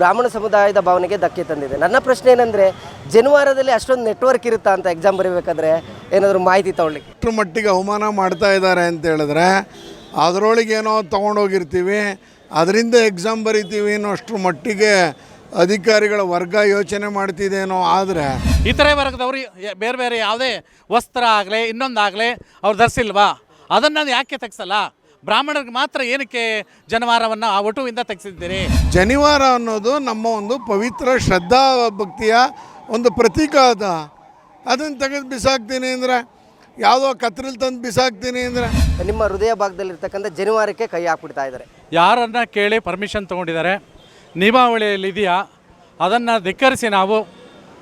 ಬ್ರಾಹ್ಮಣ ಸಮುದಾಯದ ಭಾವನೆಗೆ ಧಕ್ಕೆ ತಂದಿದೆ. ನನ್ನ ಪ್ರಶ್ನೆ ಏನಂದ್ರೆ ಜನವಾರದಲ್ಲಿ ಅಷ್ಟೊಂದು ನೆಟ್ವರ್ಕ್ ಇರುತ್ತಾ ಅಂತ ಎಕ್ಸಾಮ್ ಬರೀಬೇಕಾದ್ರೆ ಏನಾದರೂ ಮಾಹಿತಿ ತಗೊಳ್ಳಿಕ್ಕೆ? ಅಷ್ಟರ ಮಟ್ಟಿಗೆ ಅವಮಾನ ಮಾಡ್ತಾ ಇದ್ದಾರೆ ಅಂತ ಹೇಳಿದ್ರೆ ಅದರೊಳಗೆ ಏನೋ ತೊಗೊಂಡೋಗಿರ್ತೀವಿ ಅದರಿಂದ ಎಕ್ಸಾಮ್ ಬರಿತೀವಿ ಅನ್ನೋ ಅಷ್ಟರ ಮಟ್ಟಿಗೆ ಅಧಿಕಾರಿಗಳ ವರ್ಗ ಯೋಚನೆ ಮಾಡ್ತಿದ್ದೇನೋ ಆದರೆ ಇತರೆ ವರ್ಗದವರು ಬೇರೆ ಬೇರೆ ಯಾವುದೇ ವಸ್ತ್ರ ಆಗಲಿ ಇನ್ನೊಂದಾಗಲಿ ಅವ್ರು ಧರಿಸಿಲ್ವಾ? ಅದನ್ನು ಯಾಕೆ ತೆಗ್ಸಲ್ಲ? ಬ್ರಾಹ್ಮಣರಿಗೆ ಮಾತ್ರ ಏನಕ್ಕೆ ಜನವಾರವನ್ನು ಆ ಒಟುವಿಂದ ತೆಗೆಸಿದ್ದೀರಿ? ಜನಿವಾರ ಅನ್ನೋದು ನಮ್ಮ ಒಂದು ಪವಿತ್ರ ಶ್ರದ್ಧಾ ಭಕ್ತಿಯ ಒಂದು ಪ್ರತೀಕ ಅದ. ಅದನ್ನು ತೆಗೆದು ಬಿಸಾಕ್ತೀನಿ ಅಂದರೆ ಯಾವುದೋ ಕತ್ರಲ್ಲಿ ತಂದು ಬಿಸಾಕ್ತೀನಿ ಅಂದರೆ. ನಿಮ್ಮ ಹೃದಯ ಭಾಗದಲ್ಲಿರ್ತಕ್ಕಂಥ ಜನಿವಾರಕ್ಕೆ ಕೈ ಹಾಕ್ಬಿಡ್ತಾ ಇದ್ದಾರೆ. ಯಾರನ್ನು ಕೇಳಿ ಪರ್ಮಿಷನ್ ತೊಗೊಂಡಿದ್ದಾರೆ? ನಿಯಮಾವಳಿಯಲ್ಲಿ ಇದೆಯಾ ಅದನ್ನು ಧಿಕ್ಕರಿಸಿ ನಾವು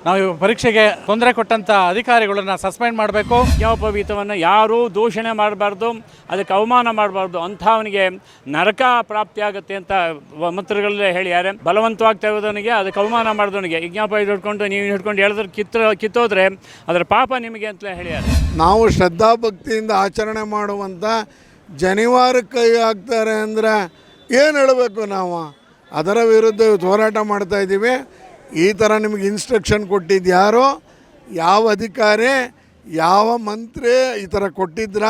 ನಾವು ಪರೀಕ್ಷೆಗೆ ತೊಂದರೆ ಕೊಟ್ಟಂಥ ಅಧಿಕಾರಿಗಳನ್ನ ಸಸ್ಪೆಂಡ್ ಮಾಡಬೇಕು. ಯಜ್ಞೋಪವೀತವನ್ನು ಯಾರೂ ದೂಷಣೆ ಮಾಡಬಾರ್ದು, ಅದಕ್ಕೆ ಅವಮಾನ ಮಾಡಬಾರ್ದು, ಅಂಥವನಿಗೆ ನರಕ ಪ್ರಾಪ್ತಿಯಾಗುತ್ತೆ ಅಂತ ಮಂತ್ರಿಗಳಲ್ಲೇ ಹೇಳಿದ್ದಾರೆ ಬಲವಂತವಾಗಿ ತೆಗೆದವನಿಗೆ ಅದಕ್ಕೆ ಅವಮಾನ ಮಾಡಿದವನಿಗೆ. ಯಜ್ಞೋಪವೀತ ಹಿಡ್ಕೊಂಡು, ನೀವು ಹಿಡ್ಕೊಂಡು ಹೇಳಿದ್ರೆ ಕಿತ್ತ ಕಿತ್ತೋದ್ರೆ ಅದರ ಪಾಪ ನಿಮಗೆ ಅಂತ ಹೇಳಿದ್ದಾರೆ ನಾವು ಶ್ರದ್ಧಾಭಕ್ತಿಯಿಂದ ಆಚರಣೆ ಮಾಡುವಂಥ ಜನಿವಾರ ಕೈ ಹಾಕ್ತಾರೆ ಅಂದರೆ ಏನು ಹೇಳಬೇಕು ನಾವು? ಅದರ ವಿರುದ್ಧ ಹೋರಾಟ ಮಾಡ್ತಾ ಇದ್ದೀವಿ. ಈ ಥರ ನಿಮಗೆ ಇನ್ಸ್ಟ್ರಕ್ಷನ್ ಕೊಟ್ಟಿದ್ದು ಯಾರೋ? ಯಾವ ಅಧಿಕಾರಿ? ಯಾವ ಮಂತ್ರಿ? ಈ ಥರ ಕೊಟ್ಟಿದ್ರ?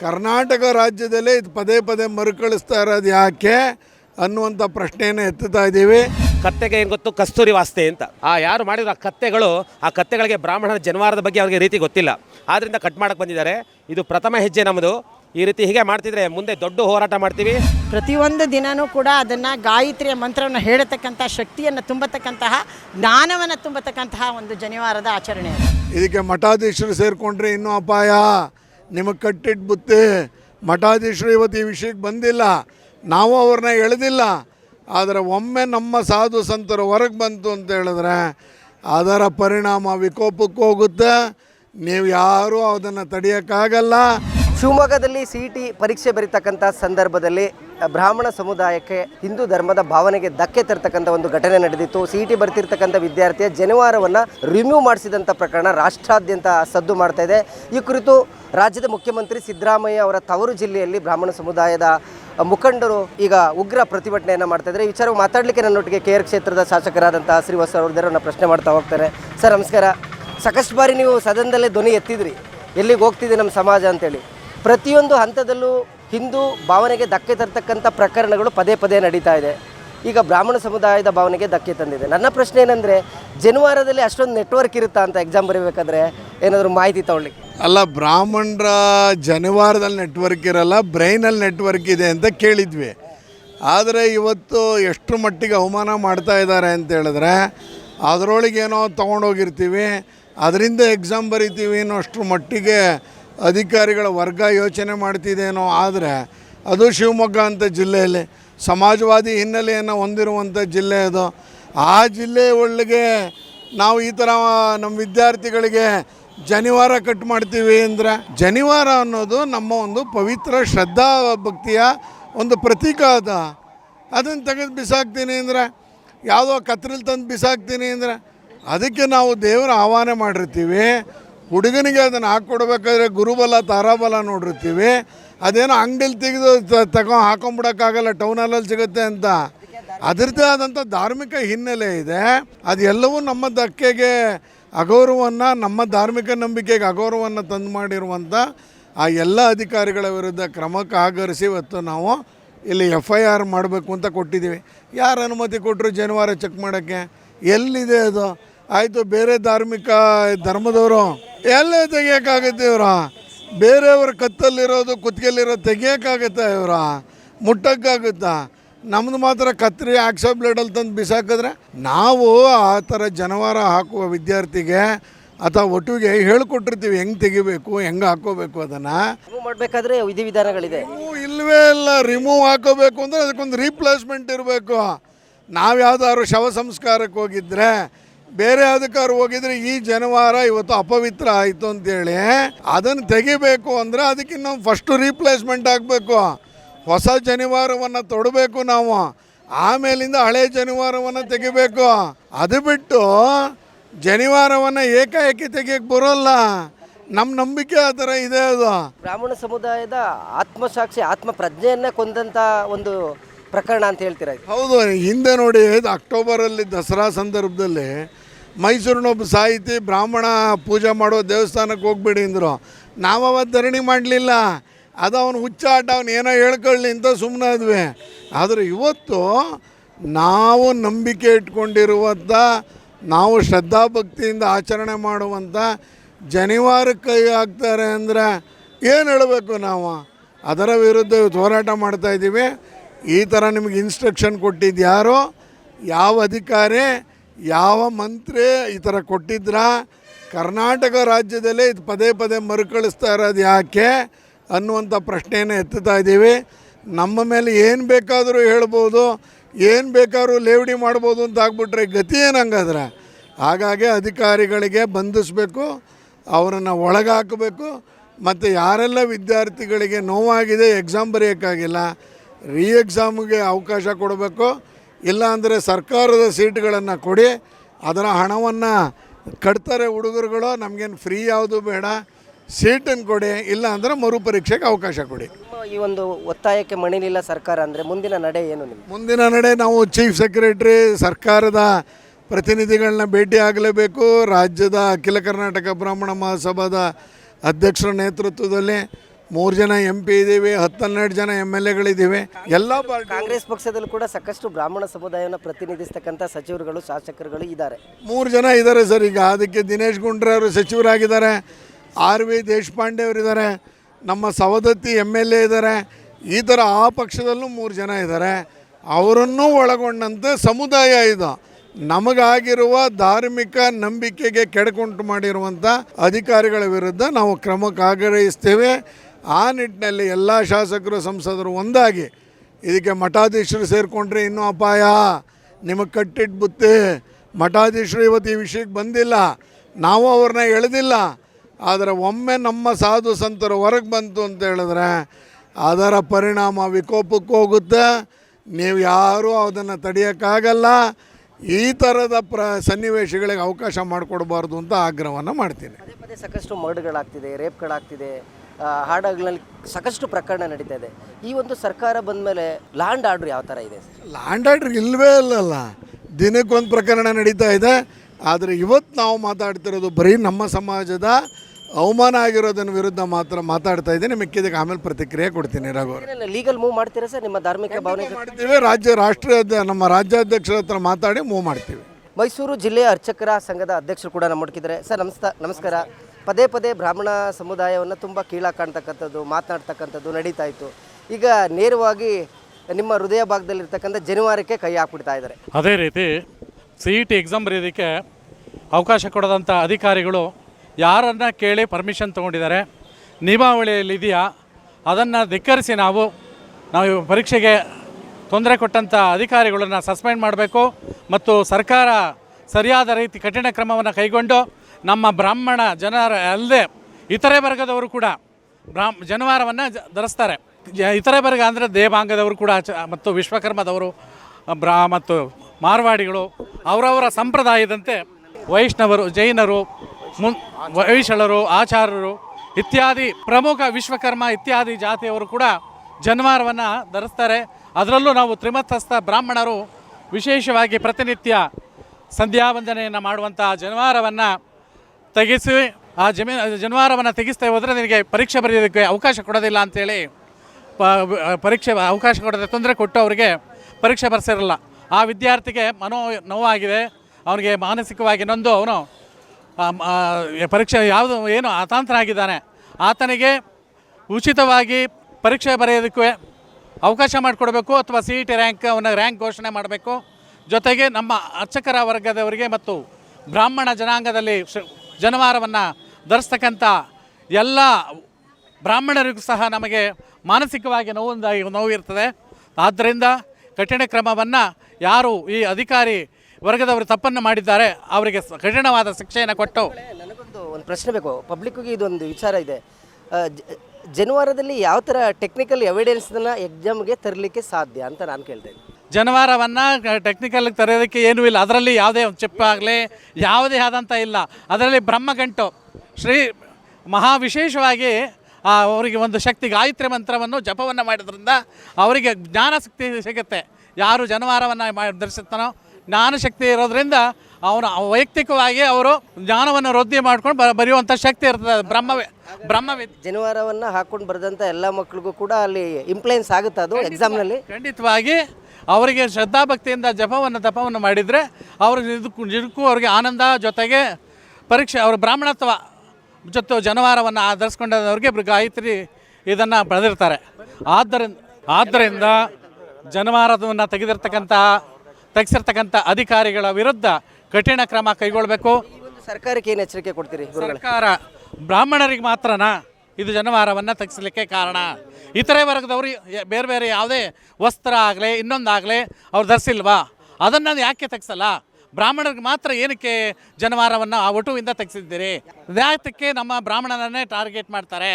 ಕರ್ನಾಟಕ ರಾಜ್ಯದಲ್ಲೇ ಇದು ಪದೇ ಪದೇ ಮರುಕಳಿಸ್ತಾ ಇರೋದು ಯಾಕೆ ಅನ್ನುವಂಥ ಪ್ರಶ್ನೆಯನ್ನು ಎತ್ತುತ್ತಾ ಇದ್ದೀವಿ. ಕತ್ತೆಗೆ ಏನು ಗೊತ್ತು? ಕಸ್ತೂರಿ ವಾಸ್ತೆ ಅಂತ. ಆ, ಯಾರು ಮಾಡಿದ್ರು ಆ ಕತ್ತೆಗಳು, ಆ ಕತ್ತೆಗಳಿಗೆ ಬ್ರಾಹ್ಮಣರ ಜನವಾರದ ಬಗ್ಗೆ ಅವ್ರಿಗೆ ರೀತಿ ಗೊತ್ತಿಲ್ಲ. ಆದ್ದರಿಂದ ಕಟ್ ಮಾಡಕ್ಕೆ ಬಂದಿದ್ದಾರೆ. ಇದು ಪ್ರಥಮ ಹೆಜ್ಜೆ ನಮ್ಮದು ಈ ರೀತಿ ಹೀಗೆ ಮಾಡ್ತಿದ್ರೆ ಮುಂದೆ ದೊಡ್ಡ ಹೋರಾಟ ಮಾಡ್ತೀವಿ. ಪ್ರತಿಯೊಂದು ದಿನನೂ ಕೂಡ ಅದನ್ನು ಗಾಯತ್ರಿಯ ಮಂತ್ರವನ್ನು ಹೇಳತಕ್ಕಂಥ ಶಕ್ತಿಯನ್ನು ತುಂಬತಕ್ಕಂತಹ ಜ್ಞಾನವನ್ನು ತುಂಬತಕ್ಕಂತಹ ಒಂದು ಜನಿವಾರದ ಆಚರಣೆ ಅದು. ಇದಕ್ಕೆ ಮಠಾಧೀಶರು ಸೇರಿಕೊಂಡ್ರೆ ಇನ್ನೂ ಅಪಾಯ. ನಿಮಗೆ ಕಟ್ಟಿಟ್ಟು ಬುತ್ತಿ. ಮಠಾಧೀಶರು ಇವತ್ತು ಈ ವಿಷಯಕ್ಕೆ ಬಂದಿಲ್ಲ. ನಾವು ಅವ್ರನ್ನ ಎಳೆದಿಲ್ಲ. ಆದರೆ ಒಮ್ಮೆ ನಮ್ಮ ಸಾಧು ಸಂತರು ಹೊರಗೆ ಬಂತು ಅಂತ ಹೇಳಿದ್ರೆ ಅದರ ಪರಿಣಾಮ ವಿಕೋಪಕ್ಕೆ ಹೋಗುತ್ತೆ. ನೀವು ಯಾರೂ ಅದನ್ನು ತಡೆಯೋಕ್ಕಾಗಲ್ಲ. ಶಿವಮೊಗ್ಗದಲ್ಲಿ ಸಿ ಇ ಟಿ ಪರೀಕ್ಷೆ ಬರೀತಕ್ಕಂಥ ಸಂದರ್ಭದಲ್ಲಿ ಬ್ರಾಹ್ಮಣ ಸಮುದಾಯಕ್ಕೆ ಹಿಂದೂ ಧರ್ಮದ ಭಾವನೆಗೆ ಧಕ್ಕೆ ತರ್ತಕ್ಕಂಥ ಒಂದು ಘಟನೆ ನಡೆದಿತ್ತು. ಸಿ ಟಿ ಬರ್ತಿರ್ತಕ್ಕಂಥ ವಿದ್ಯಾರ್ಥಿಯ ಜನಿವಾರವನ್ನು ರಿಮ್ಯೂವ್ ಮಾಡಿಸಿದಂಥ ಪ್ರಕರಣ ರಾಷ್ಟ್ರಾದ್ಯಂತ ಸದ್ದು ಮಾಡ್ತಾ ಇದೆ. ಈ ಕುರಿತು ರಾಜ್ಯದ ಮುಖ್ಯಮಂತ್ರಿ ಸಿದ್ದರಾಮಯ್ಯ ಅವರ ತವರು ಜಿಲ್ಲೆಯಲ್ಲಿ ಬ್ರಾಹ್ಮಣ ಸಮುದಾಯದ ಮುಖಂಡರು ಈಗ ಉಗ್ರ ಪ್ರತಿಭಟನೆಯನ್ನು ಮಾಡ್ತಾ ಇದ್ದಾರೆ. ವಿಚಾರ ಮಾತಾಡಲಿಕ್ಕೆ ನನ್ನೊಟ್ಟಿಗೆ ಕೆ ಆರ್ ಕ್ಷೇತ್ರದ ಶಾಸಕರಾದಂಥ ಶ್ರೀವಾಸ ಅವ್ರನ್ನ ಪ್ರಶ್ನೆ ಮಾಡ್ತಾ ಹೋಗ್ತಾರೆ. ಸರ್, ನಮಸ್ಕಾರ. ಸಾಕಷ್ಟು ಬಾರಿ ನೀವು ಸದನದಲ್ಲೇ ಧ್ವನಿ ಎತ್ತಿದ್ರಿ. ಎಲ್ಲಿಗೆ ಹೋಗ್ತಿದೆ ನಮ್ಮ ಸಮಾಜ ಅಂತೇಳಿ? ಪ್ರತಿಯೊಂದು ಹಂತದಲ್ಲೂ ಹಿಂದೂ ಭಾವನೆಗೆ ಧಕ್ಕೆ ತರ್ತಕ್ಕಂಥ ಪ್ರಕರಣಗಳು ಪದೇ ಪದೇ ನಡೀತಾ ಇದೆ. ಈಗ ಬ್ರಾಹ್ಮಣ ಸಮುದಾಯದ ಭಾವನೆಗೆ ಧಕ್ಕೆ ತಂದಿದೆ. ನನ್ನ ಪ್ರಶ್ನೆ ಏನಂದರೆ, ಜನವಾರದಲ್ಲಿ ಅಷ್ಟೊಂದು ನೆಟ್ವರ್ಕ್ ಇರುತ್ತಾ ಅಂತ ಎಕ್ಸಾಮ್ ಬರೀಬೇಕಾದ್ರೆ ಏನಾದರೂ ಮಾಹಿತಿ ತಗೊಳ್ಳಿ ಅಲ್ಲ, ಬ್ರಾಹ್ಮಣರ ಜನವಾರದಲ್ಲಿ ನೆಟ್ವರ್ಕ್ ಇರಲ್ಲ, ಬ್ರೈನಲ್ಲಿ ನೆಟ್ವರ್ಕ್ ಇದೆ ಅಂತ ಕೇಳಿದ್ವಿ. ಆದರೆ ಇವತ್ತು ಎಷ್ಟು ಮಟ್ಟಿಗೆ ಅವಮಾನ ಮಾಡ್ತಾ ಇದ್ದಾರೆ ಅಂತ ಹೇಳಿದ್ರೆ, ಅದರೊಳಗೇನೋ ತೊಗೊಂಡೋಗಿರ್ತೀವಿ, ಅದರಿಂದ ಎಕ್ಸಾಮ್ ಬರಿತೀವಿ ಅನ್ನೋ ಅಷ್ಟರ ಮಟ್ಟಿಗೆ ಅಧಿಕಾರಿಗಳ ವರ್ಗ ಯೋಚನೆ ಮಾಡ್ತಿದ್ದೇನೋ ಆದರೆ ಅದು ಶಿವಮೊಗ್ಗ ಅಂತ ಜಿಲ್ಲೆಯಲ್ಲಿ. ಸಮಾಜವಾದಿ ಹಿನ್ನೆಲೆಯನ್ನು ಹೊಂದಿರುವಂಥ ಜಿಲ್ಲೆ ಅದು. ಆ ಜಿಲ್ಲೆ ಒಳಗೆ ನಾವು ಈ ಥರ ನಮ್ಮ ವಿದ್ಯಾರ್ಥಿಗಳಿಗೆ ಜನಿವಾರ ಕಟ್ ಮಾಡ್ತೀವಿ ಅಂದರೆ ಜನಿವಾರ ಅನ್ನೋದು ನಮ್ಮ ಒಂದು ಪವಿತ್ರ ಶ್ರದ್ಧಾ ಭಕ್ತಿಯ ಒಂದು ಪ್ರತೀಕ ಅದ. ಅದನ್ನು ತೆಗೆದು ಬಿಸಾಕ್ತೀನಿ ಅಂದರೆ ಯಾವುದೋ ಕತ್ರಲ್ಲಿ ತಂದು ಬಿಸಾಕ್ತೀನಿ ಅಂದರೆ ಅದಕ್ಕೆ ನಾವು ದೇವರ ಆಹ್ವಾನ ಮಾಡಿರ್ತೀವಿ. ಹುಡುಗನಿಗೆ ಅದನ್ನು ಹಾಕ್ಕೊಡ್ಬೇಕಾದ್ರೆ ಗುರುಬಲ, ತಾರಾಬಲ ನೋಡಿರ್ತೀವಿ. ಅದೇನೋ ಅಂಗಡಿಲಿ ತೆಗೆದು ತಗೊ, ಹಾಕೊಂಬಿಡೋಕ್ಕಾಗಲ್ಲ ಟೌನಲ್ಲಲ್ಲಿ ಸಿಗುತ್ತೆ ಅಂತ. ಅದರದ್ದೇ ಆದಂಥ ಧಾರ್ಮಿಕ ಹಿನ್ನೆಲೆ ಇದೆ. ಅದೆಲ್ಲವೂ ನಮ್ಮ ಧಕ್ಕೆಗೆ ಅಗೌರವವನ್ನು ನಮ್ಮ ಧಾರ್ಮಿಕ ನಂಬಿಕೆಗೆ ಅಗೌರವವನ್ನು ತಂದು ಮಾಡಿರುವಂಥ ಆ ಎಲ್ಲ ಅಧಿಕಾರಿಗಳ ವಿರುದ್ಧ ಕ್ರಮಕ್ಕೆ ಆಗರಿಸಿ ಇವತ್ತು ನಾವು ಇಲ್ಲಿ ಎಫ್ ಐ ಆರ್ ಮಾಡಬೇಕು ಅಂತ ಕೊಟ್ಟಿದ್ದೀವಿ. ಯಾರು ಅನುಮತಿ ಕೊಟ್ಟರು ಜನವಾರ ಚೆಕ್ ಮಾಡೋಕ್ಕೆ? ಎಲ್ಲಿದೆ ಅದು? ಆಯಿತು ಬೇರೆ ಧಾರ್ಮಿಕ ಧರ್ಮದವರು ಎಲ್ಲೇ ತೆಗಿಯೋಕ್ಕಾಗುತ್ತೆ ಇವರ? ಬೇರೆಯವ್ರ ಕತ್ತಲ್ಲಿರೋದು ಕುತ್ತಿಗೆಲಿರೋ ತೆಗಿಯೋಕ್ಕಾಗುತ್ತಾ ಇವರ? ಮುಟ್ಟಕ್ಕಾಗುತ್ತಾ? ನಮ್ದು ಮಾತ್ರ ಕತ್ರಿ ಆಕ್ಸೋ ಬ್ಲೇಡಲ್ಲಿ ತಂದು ಬಿಸಾಕಿದ್ರೆ ನಾವು ಆ ಥರ ಜನವಾರ ಹಾಕುವ ವಿದ್ಯಾರ್ಥಿಗೆ ಅಥವಾ ಒಟ್ಟಿಗೆ ಹೇಳ್ಕೊಟ್ಟಿರ್ತೀವಿ ಹೆಂಗೆ ತೆಗಿಬೇಕು ಹೆಂಗೆ ಹಾಕೋಬೇಕು ಅದನ್ನು. ಮಾಡಬೇಕಾದ್ರೆ ವಿಧಿವಿಧಾನಗಳಿದೆ ಇಲ್ಲವೇ ಇಲ್ಲ ರಿಮೂವ್ ಹಾಕೋಬೇಕು ಅಂದರೆ ಅದಕ್ಕೊಂದು ರೀಪ್ಲೇಸ್ಮೆಂಟ್ ಇರಬೇಕು. ನಾವು ಯಾವ್ದಾದ್ರು ಶವ ಸಂಸ್ಕಾರಕ್ಕೆ ಹೋಗಿದ್ರೆ ಬೇರೆ ಯಾವ್ದಕ್ಕಾದ್ರು ಹೋಗಿದ್ರೆ ಈ ಜನವಾರ ಇವತ್ತು ಅಪವಿತ್ರ ಆಯಿತು ಅಂತೇಳಿ ಅದನ್ನು ತೆಗಿಬೇಕು ಅಂದರೆ ಅದಕ್ಕೆ ನಾವು ಫಸ್ಟು ರೀಪ್ಲೇಸ್ಮೆಂಟ್ ಆಗಬೇಕು ಹೊಸ ಜನಿವಾರವನ್ನು ತೊಡಬೇಕು ನಾವು. ಆಮೇಲಿಂದ ಹಳೆ ಜನಿವಾರವನ್ನು ತೆಗಿಬೇಕು. ಅದು ಬಿಟ್ಟು ಜನಿವಾರವನ್ನು ಏಕಾಏಕಿ ತೆಗಿಯಕ್ಕೆ ಬರೋಲ್ಲ. ನಮ್ಮ ನಂಬಿಕೆ ಆ ಥರ ಇದೆ ಅದು. ಬ್ರಾಹ್ಮಣ ಸಮುದಾಯದ ಆತ್ಮಸಾಕ್ಷಿ ಆತ್ಮ ಪ್ರಜ್ಞೆಯನ್ನ ಕೊಂದಂಥ ಒಂದು ಪ್ರಕರಣ ಅಂತ ಹೇಳ್ತೀರ? ಹೌದು ಹಿಂದೆ ನೋಡಿ ಅಕ್ಟೋಬರಲ್ಲಿ ದಸರಾ ಸಂದರ್ಭದಲ್ಲಿ ಮೈಸೂರಿನೊಬ್ಬ ಸಾಹಿತಿ ಬ್ರಾಹ್ಮಣ ಪೂಜೆ ಮಾಡೋ ದೇವಸ್ಥಾನಕ್ಕೆ ಹೋಗ್ಬೇಡಿ ಅಂದರು. ನಾವು ಅವತ್ತು ಧರಣಿ ಮಾಡಲಿಲ್ಲ. ಅದು ಅವನು ಹುಚ್ಚಾಟ, ಅವನು ಏನೋ ಹೇಳ್ಕೊಳ್ಳಿ ಅಂತ ಸುಮ್ಮನೆ ಅದ್ವಿ ಆದರೆ ಇವತ್ತು ನಾವು ನಂಬಿಕೆ ಇಟ್ಕೊಂಡಿರುವಂಥ ನಾವು ಶ್ರದ್ಧಾಭಕ್ತಿಯಿಂದ ಆಚರಣೆ ಮಾಡುವಂಥ ಜನಿವಾರಕ್ಕೆ ಕೈ ಹಾಕ್ತಾರೆ ಅಂದರೆ ಏನು ಹೇಳಬೇಕು ನಾವು? ಅದರ ವಿರುದ್ಧ ಇವತ್ತು ಹೋರಾಟ ಮಾಡ್ತಾಯಿದ್ದೀವಿ ಈ ಥರ ನಿಮಗೆ ಇನ್ಸ್ಟ್ರಕ್ಷನ್ ಕೊಟ್ಟಿದ್ದು ಯಾರೋ? ಯಾವ ಅಧಿಕಾರಿ? ಯಾವ ಮಂತ್ರಿ ಈ ಥರ ಕೊಟ್ಟಿದ್ರ? ಕರ್ನಾಟಕ ರಾಜ್ಯದಲ್ಲೇ ಇದು ಪದೇ ಪದೇ ಮರುಕಳಿಸ್ತಾ ಇರೋದು ಯಾಕೆ ಅನ್ನುವಂಥ ಪ್ರಶ್ನೆಯನ್ನು ಎತ್ತುತ್ತಾ ಇದ್ದೀವಿ. ನಮ್ಮ ಮೇಲೆ ಏನು ಬೇಕಾದರೂ ಹೇಳ್ಬೋದು, ಏನು ಬೇಕಾದ್ರೂ ಲೇವಡಿ ಮಾಡ್ಬೋದು ಅಂತ ಆಗ್ಬಿಟ್ರೆ ಗತಿ ಏನಂಗಾದ್ರೆ ಹಾಗಾಗಿ ಅಧಿಕಾರಿಗಳಿಗೆ ಬಂಧಿಸಬೇಕು, ಅವರನ್ನು ಒಳಗಾಕಬೇಕು, ಮತ್ತು ಯಾರೆಲ್ಲ ವಿದ್ಯಾರ್ಥಿಗಳಿಗೆ ನೋವಾಗಿದೆ ಎಕ್ಸಾಮ್ ಬರೆಯೋಕ್ಕಾಗಿಲ್ಲ ರೀ ಎಕ್ಸಾಮ್ಗೆ ಅವಕಾಶ ಕೊಡಬೇಕು ಇಲ್ಲಾಂದರೆ ಸರ್ಕಾರದ ಸೀಟ್ಗಳನ್ನು ಕೊಡಿ ಅದರ ಹಣವನ್ನು ಕಟ್ತಾರೆ ಹುಡುಗರುಗಳು ನಮಗೇನು ಫ್ರೀ ಯಾವುದು ಬೇಡ ಸೀಟನ್ನು ಕೊಡಿ ಇಲ್ಲ ಅಂದರೆ ಮರುಪರೀಕ್ಷೆಗೆ ಅವಕಾಶ ಕೊಡಿ. ಈ ಒಂದು ಒತ್ತಾಯಕ್ಕೆ ಮಣಿಲಿಲ್ಲ ಸರ್ಕಾರ ಅಂದರೆ ಮುಂದಿನ ನಡೆ ಏನು ನಿಮ್ಗೆ ಮುಂದಿನ ನಡೆ ನಾವು ಚೀಫ್ ಸೆಕ್ರೆಟ್ರಿ ಸರ್ಕಾರದ ಪ್ರತಿನಿಧಿಗಳನ್ನ ಭೇಟಿ ಆಗಲೇಬೇಕು. ರಾಜ್ಯದ ಅಖಿಲ ಕರ್ನಾಟಕ ಬ್ರಾಹ್ಮಣ ಮಹಾಸಭಾದ ಅಧ್ಯಕ್ಷರ ನೇತೃತ್ವದಲ್ಲಿ ಮೂರು ಜನ ಎಂ ಪಿ ಇದ್ದೀವಿ ಹತ್ತನ್ನೆರಡು ಜನ ಎಂ ಎಲ್ ಎಗಳಿದ್ದೀವಿ. ಎಲ್ಲ ಪಾರ್ಟಿ ಕಾಂಗ್ರೆಸ್ ಪಕ್ಷದಲ್ಲೂ ಕೂಡ ಸಾಕಷ್ಟು ಬ್ರಾಹ್ಮಣ ಸಮುದಾಯವನ್ನು ಪ್ರತಿನಿಧಿಸ್ತಕ್ಕಂಥ ಸಚಿವರುಗಳು ಶಾಸಕರುಗಳು ಇದ್ದಾರೆ. ಮೂರು ಜನ ಇದ್ದಾರೆ ಸರ್. ಈಗ ಅದಕ್ಕೆ ದಿನೇಶ್ ಗುಂಡ್ರವರು ಸಚಿವರಾಗಿದ್ದಾರೆ ಆರ್ ವಿ ದೇಶಪಾಂಡೆ ಅವರಿದ್ದಾರೆ ನಮ್ಮ ಸವದತ್ತಿ ಎಂ ಎಲ್ ಎ ಇದ್ದಾರೆ. ಈ ಥರ ಆ ಪಕ್ಷದಲ್ಲೂ ಮೂರು ಜನ ಇದ್ದಾರೆ. ಅವರನ್ನೂ ಒಳಗೊಂಡಂತೆ ಸಮುದಾಯ ಇದು. ನಮಗಾಗಿರುವ ಧಾರ್ಮಿಕ ನಂಬಿಕೆಗೆ ಕೆಡಕುಂಟು ಮಾಡಿರುವಂಥ ಅಧಿಕಾರಿಗಳ ವಿರುದ್ಧ ನಾವು ಕ್ರಮಕ್ಕೆ ಆಗ್ರಹಿಸ್ತೇವೆ ಆ ನಿಟ್ಟಿನಲ್ಲಿ ಎಲ್ಲ ಶಾಸಕರು ಸಂಸದರು ಒಂದಾಗಿ ಇದಕ್ಕೆ ಮಠಾಧೀಶರು ಸೇರಿಕೊಂಡ್ರೆ ಇನ್ನೂ ಅಪಾಯ. ನಿಮಗೆ ಕಟ್ಟಿಟ್ಟು ಬುತ್ತಿ. ಮಠಾಧೀಶರು ಇವತ್ತು ಈ ವಿಷಯಕ್ಕೆ ಬಂದಿಲ್ಲ. ನಾವು ಅವ್ರನ್ನ ಎಳೆದಿಲ್ಲ. ಆದರೆ ಒಮ್ಮೆ ನಮ್ಮ ಸಾಧು ಸಂತರು ಹೊರಗೆ ಬಂತು ಅಂತ ಹೇಳಿದ್ರೆ ಅದರ ಪರಿಣಾಮ ವಿಕೋಪಕ್ಕೆ ಹೋಗುತ್ತೆ. ನೀವು ಯಾರೂ ಅದನ್ನು ತಡೆಯೋಕ್ಕಾಗಲ್ಲ. ಈ ಥರದ ಪ್ರ ಸನ್ನಿವೇಶಗಳಿಗೆ ಅವಕಾಶ ಮಾಡಿಕೊಡಬಾರ್ದು ಅಂತ ಆಗ್ರಹವನ್ನು ಮಾಡ್ತೀನಿ. ಸಾಕಷ್ಟು ಮರ್ಡ್ಗಳಾಗ್ತಿದೆ, ರೇಪ್ಗಳಾಗ್ತಿದೆ. ಹಾಡಗಳಲ್ಲಿ ಸಾಕಷ್ಟು ಪ್ರಕರಣ ನಡೀತಾ ಇದೆ. ಈ ಒಂದು ಸರ್ಕಾರ ಬಂದ ಮೇಲೆ ಲ್ಯಾಂಡ್ ಆರ್ಡರ್ ಯಾವ ಥರ ಇದೆ? ಲ್ಯಾಂಡ್ ಆರ್ಡರ್ ಇಲ್ಲವೇ ಇಲ್ಲಲ್ಲ. ದಿನಕ್ಕೊಂದು ಪ್ರಕರಣ ನಡೀತಾ ಇದೆ. ಆದರೆ ಇವತ್ತು ನಾವು ಮಾತಾಡ್ತಿರೋದು ಬರೀ ನಮ್ಮ ಸಮಾಜದ ಅವಮಾನ ಆಗಿರೋದನ್ನ ವಿರುದ್ಧ ಮಾತ್ರ ಮಾತಾಡ್ತಾ ಇದ್ದೀನಿ ಮಿಕ್ಕಿದ್ದಕ್ಕೆ ಆಮೇಲೆ ಪ್ರತಿಕ್ರಿಯೆ ಕೊಡ್ತೀನಿ ರಘು ಲೀಗಲ್ ಮೂವ್ ಮಾಡ್ತೀರಾ ಸರ್? ನಿಮ್ಮ ಧಾರ್ಮಿಕ ಭಾವನೆ ಮಾಡ್ತೀವಿ. ರಾಜ್ಯ ರಾಷ್ಟ್ರೀಯ ನಮ್ಮ ರಾಜ್ಯಾಧ್ಯಕ್ಷರ ಹತ್ರ ಮಾತಾಡಿ ಮೂವ್ ಮಾಡ್ತೀವಿ. ಮೈಸೂರು ಜಿಲ್ಲೆಯ ಅರ್ಚಕರ ಸಂಘದ ಅಧ್ಯಕ್ಷರು ಕೂಡ ನಮ್ಮ ಹುಡುಕಿದ್ದಾರೆ. ಸರ್ ನಮಸ್ತ ನಮಸ್ಕಾರ. ಪದೇ ಪದೇ ಬ್ರಾಹ್ಮಣ ಸಮುದಾಯವನ್ನು ತುಂಬ ಕೀಳಾಗಿ ಕಾಣ್ತಕ್ಕಂಥದ್ದು, ಮಾತನಾಡ್ತಕ್ಕಂಥದ್ದು ನಡೀತಾ ಇತ್ತು. ಈಗ ನೇರವಾಗಿ ನಿಮ್ಮ ಹೃದಯ ಭಾಗದಲ್ಲಿರ್ತಕ್ಕಂಥ ಜನಿವಾರಕ್ಕೆ ಕೈ ಹಾಕ್ಬಿಡ್ತಾ ಇದ್ದಾರೆ. ಅದೇ ರೀತಿ ಸಿ ಇ ಟಿ ಎಕ್ಸಾಮ್ ಬರೆಯೋದಕ್ಕೆ ಅವಕಾಶ ಕೊಡದಂಥ ಅಧಿಕಾರಿಗಳು ಯಾರನ್ನು ಕೇಳಿ ಪರ್ಮಿಷನ್ ತೊಗೊಂಡಿದ್ದಾರೆ, ನಿಯಮಾವಳಿಯಲ್ಲಿ ಇದೆಯಾ, ಅದನ್ನು ಧಿಕ್ಕರಿಸಿ ನಾವು ನಾವು ಪರೀಕ್ಷೆಗೆ ತೊಂದರೆ ಕೊಟ್ಟಂಥ ಅಧಿಕಾರಿಗಳನ್ನು ಸಸ್ಪೆಂಡ್ ಮಾಡಬೇಕು ಮತ್ತು ಸರ್ಕಾರ ಸರಿಯಾದ ರೀತಿ ಕಠಿಣ ಕ್ರಮವನ್ನು ಕೈಗೊಂಡು ನಮ್ಮ ಬ್ರಾಹ್ಮಣ ಜನರ ಅಲ್ಲದೆ ಇತರೆ ವರ್ಗದವರು ಕೂಡ ಬ್ರಾಹ್ಮ ಜನವಾರವನ್ನು ಧರಿಸ್ತಾರೆ. ಇತರೆ ವರ್ಗ ಅಂದರೆ ದೇವಾಂಗದವರು ಕೂಡ ಮತ್ತು ವಿಶ್ವಕರ್ಮದವರು, ಬ್ರಾ, ಮತ್ತು ಮಾರ್ವಾಡಿಗಳು, ಅವರವರ ಸಂಪ್ರದಾಯದಂತೆ ವೈಷ್ಣವರು, ಜೈನರು, ಮುನ್ ವೈಶಳರು ಆಚಾರ್ಯರು ಇತ್ಯಾದಿ ಪ್ರಮುಖ ವಿಶ್ವಕರ್ಮ ಇತ್ಯಾದಿ ಜಾತಿಯವರು ಕೂಡ ಜನವಾರವನ್ನು ಧರಿಸ್ತಾರೆ. ಅದರಲ್ಲೂ ನಾವು ತ್ರಿಮತಸ್ಥ ಬ್ರಾಹ್ಮಣರು ವಿಶೇಷವಾಗಿ ಪ್ರತಿನಿತ್ಯ ಸಂಧ್ಯಾ ವಂದನೆಯನ್ನು ಮಾಡುವಂಥ ಜನ್ವಾರವನ್ನು ತೆಗೆಸಿ ಆ ಜಮೀನು, ಜನ್ವಾರವನ್ನು ತೆಗೆಸ್ತಾ ಹೋದರೆ ನಿನಗೆ ಪರೀಕ್ಷೆ ಬರೆಯೋದಕ್ಕೆ ಅವಕಾಶ ಕೊಡೋದಿಲ್ಲ ಅಂತೇಳಿ, ಪ ಪರೀಕ್ಷೆ, ಅವಕಾಶ ಕೊಡೋದೇ ತೊಂದರೆ ಕೊಟ್ಟು ಅವರಿಗೆ ಪರೀಕ್ಷೆ ಬರೆಸಿರಲ್ಲ. ಆ ವಿದ್ಯಾರ್ಥಿಗೆ ಮನೋ, ನೋವಾಗಿದೆ, ಅವನಿಗೆ ಮಾನಸಿಕವಾಗಿ ನೊಂದು ಅವನು ಪರೀಕ್ಷೆ ಯಾವುದು, ಏನು ಅತಾಂತರ ಆಗಿದ್ದಾನೆ. ಆತನಿಗೆ ಉಚಿತವಾಗಿ ಪರೀಕ್ಷೆ ಬರೆಯೋದಕ್ಕೆ ಅವಕಾಶ ಮಾಡಿಕೊಡ್ಬೇಕು ಅಥವಾ ಸಿ ಇ ಟಿ ರ್ಯಾಂಕ್ ಅವನ ರ್ಯಾಂಕ್ ಘೋಷಣೆ ಮಾಡಬೇಕು. ಜೊತೆಗೆ ನಮ್ಮ ಅರ್ಚಕರ ವರ್ಗದವರಿಗೆ ಮತ್ತು ಬ್ರಾಹ್ಮಣ ಜನಾಂಗದಲ್ಲಿ ಜನವಾರವನ್ನು ಧರಿಸ್ತಕ್ಕಂಥ ಎಲ್ಲ ಬ್ರಾಹ್ಮಣರಿಗೂ ಸಹ ನಮಗೆ ಮಾನಸಿಕವಾಗಿ ನೋವುಂದಾಗಿ ನೋವು ಇರ್ತದೆ ಆದ್ದರಿಂದ ಕಠಿಣ ಕ್ರಮವನ್ನು ಯಾರು ಈ ಅಧಿಕಾರಿ ವರ್ಗದವರು ತಪ್ಪನ್ನು ಮಾಡಿದ್ದಾರೆ, ಅವರಿಗೆ ಕಠಿಣವಾದ ಶಿಕ್ಷೆಯನ್ನು ಕೊಟ್ಟು ನನಗೊಂದು ಒಂದು ಪ್ರಶ್ನೆ ಬೇಕು. ಪಬ್ಲಿಕ್ಕಿಗೆ ಇದೊಂದು ವಿಚಾರ ಇದೆ. ಜನವಾರದಲ್ಲಿ ಯಾವ ಥರ ಟೆಕ್ನಿಕಲ್ ಎವಿಡೆನ್ಸ್ನ ಎಕ್ಸಾಮ್ಗೆ ತರಲಿಕ್ಕೆ ಸಾಧ್ಯ ಅಂತ ನಾನು ಕೇಳ್ತಾ ಇದ್ದೀನಿ ಜನವಾರವನ್ನು ಟೆಕ್ನಿಕಲ್ ತರೋದಕ್ಕೆ ಏನೂ ಇಲ್ಲ. ಅದರಲ್ಲಿ ಯಾವುದೇ ಒಂದು ಚಿಪ್ ಆಗಲಿ ಯಾವುದೇ ಆದಂಥ ಇಲ್ಲ. ಅದರಲ್ಲಿ ಬ್ರಹ್ಮಗಂಟು ಶ್ರೀ ಮಹಾವಿಶೇಷವಾಗಿ ಅವರಿಗೆ ಒಂದು ಶಕ್ತಿ ಗಾಯತ್ರಿ ಮಂತ್ರವನ್ನು ಜಪವನ್ನು ಮಾಡೋದ್ರಿಂದ ಅವರಿಗೆ ಜ್ಞಾನ ಶಕ್ತಿ ಸಿಗುತ್ತೆ. ಯಾರು ಜನವಾರವನ್ನು ಮಾ ಧರಿಸುತ್ತಾನೋ ಜ್ಞಾನಶಕ್ತಿ ಇರೋದ್ರಿಂದ ಅವನು ವೈಯಕ್ತಿಕವಾಗಿ ಅವರು ಜ್ಞಾನವನ್ನು ವೃದ್ಧಿ ಮಾಡ್ಕೊಂಡು ಬ ಬರೆಯುವಂಥ ಶಕ್ತಿ ಇರ್ತದೆ. ಬ್ರಹ್ಮವೇ ಬ್ರಹ್ಮವೇ ಜನವಾರವನ್ನು ಹಾಕೊಂಡು ಬರೆದಂಥ ಎಲ್ಲ ಮಕ್ಕಳಿಗೂ ಕೂಡ ಅಲ್ಲಿ ಇಂಪ್ಲೈನ್ಸ್ ಆಗುತ್ತೆ ಅದು ಎಕ್ಸಾಮ್ನಲ್ಲಿ ಖಂಡಿತವಾಗಿ. ಅವರಿಗೆ ಶ್ರದ್ಧಾಭಕ್ತಿಯಿಂದ ಜಪವನ್ನು ತಪವನ್ನು ಮಾಡಿದರೆ ಅವ್ರಿಗೆ ನಿಜಕ್ಕೂ ನಿಜಕ್ಕೂ ಅವ್ರಿಗೆ ಆನಂದ ಜೊತೆಗೆ ಪರೀಕ್ಷೆ ಅವ್ರ ಬ್ರಾಹ್ಮಣತ್ವ ಜೊತೆ ಜನವಾರವನ್ನು ಆಧರಿಸ್ಕೊಂಡವ್ರಿಗೆ ಗಾಯತ್ರಿ ಇದನ್ನು ಪಡೆದಿರ್ತಾರೆ. ಆದ್ದರಿಂದ ಆದ್ದರಿಂದ ಜನವಾರವನ್ನು ತೆಗೆದಿರ್ತಕ್ಕಂತಹ ತೆಗೆಸಿರ್ತಕ್ಕಂಥ ಅಧಿಕಾರಿಗಳ ವಿರುದ್ಧ ಕಠಿಣ ಕ್ರಮ ಕೈಗೊಳ್ಳಬೇಕು. ಸರ್ಕಾರಕ್ಕೆ ಏನು ಎಚ್ಚರಿಕೆ ಕೊಡ್ತೀರಿ ಸರ್ಕಾರ ಬ್ರಾಹ್ಮಣರಿಗೆ ಮಾತ್ರನಾ ಇದು ಜನವಾರವನ್ನು ತೆಗೆಸಲಿಕ್ಕೆ ಕಾರಣ. ಇತರೆ ವರ್ಗದವರು ಬೇರೆ ಬೇರೆ ಯಾವುದೇ ವಸ್ತ್ರ ಆಗಲಿ, ಇನ್ನೊಂದಾಗಲಿ ಅವ್ರು ಧರಿಸಿಲ್ವಾ? ಅದನ್ನು ಯಾಕೆ ತೆಗೆಸಲ್ಲ? ಬ್ರಾಹ್ಮಣರಿಗೆ ಮಾತ್ರ ಏನಕ್ಕೆ ಜನವಾರವನ್ನು ಆ ಒಟುವಿಂದ ತೆಗೆಸಿದ್ದೀರಿ? ಯಾತಕ್ಕೆ ನಮ್ಮ ಬ್ರಾಹ್ಮಣರನ್ನೇ ಟಾರ್ಗೆಟ್ ಮಾಡ್ತಾರೆ.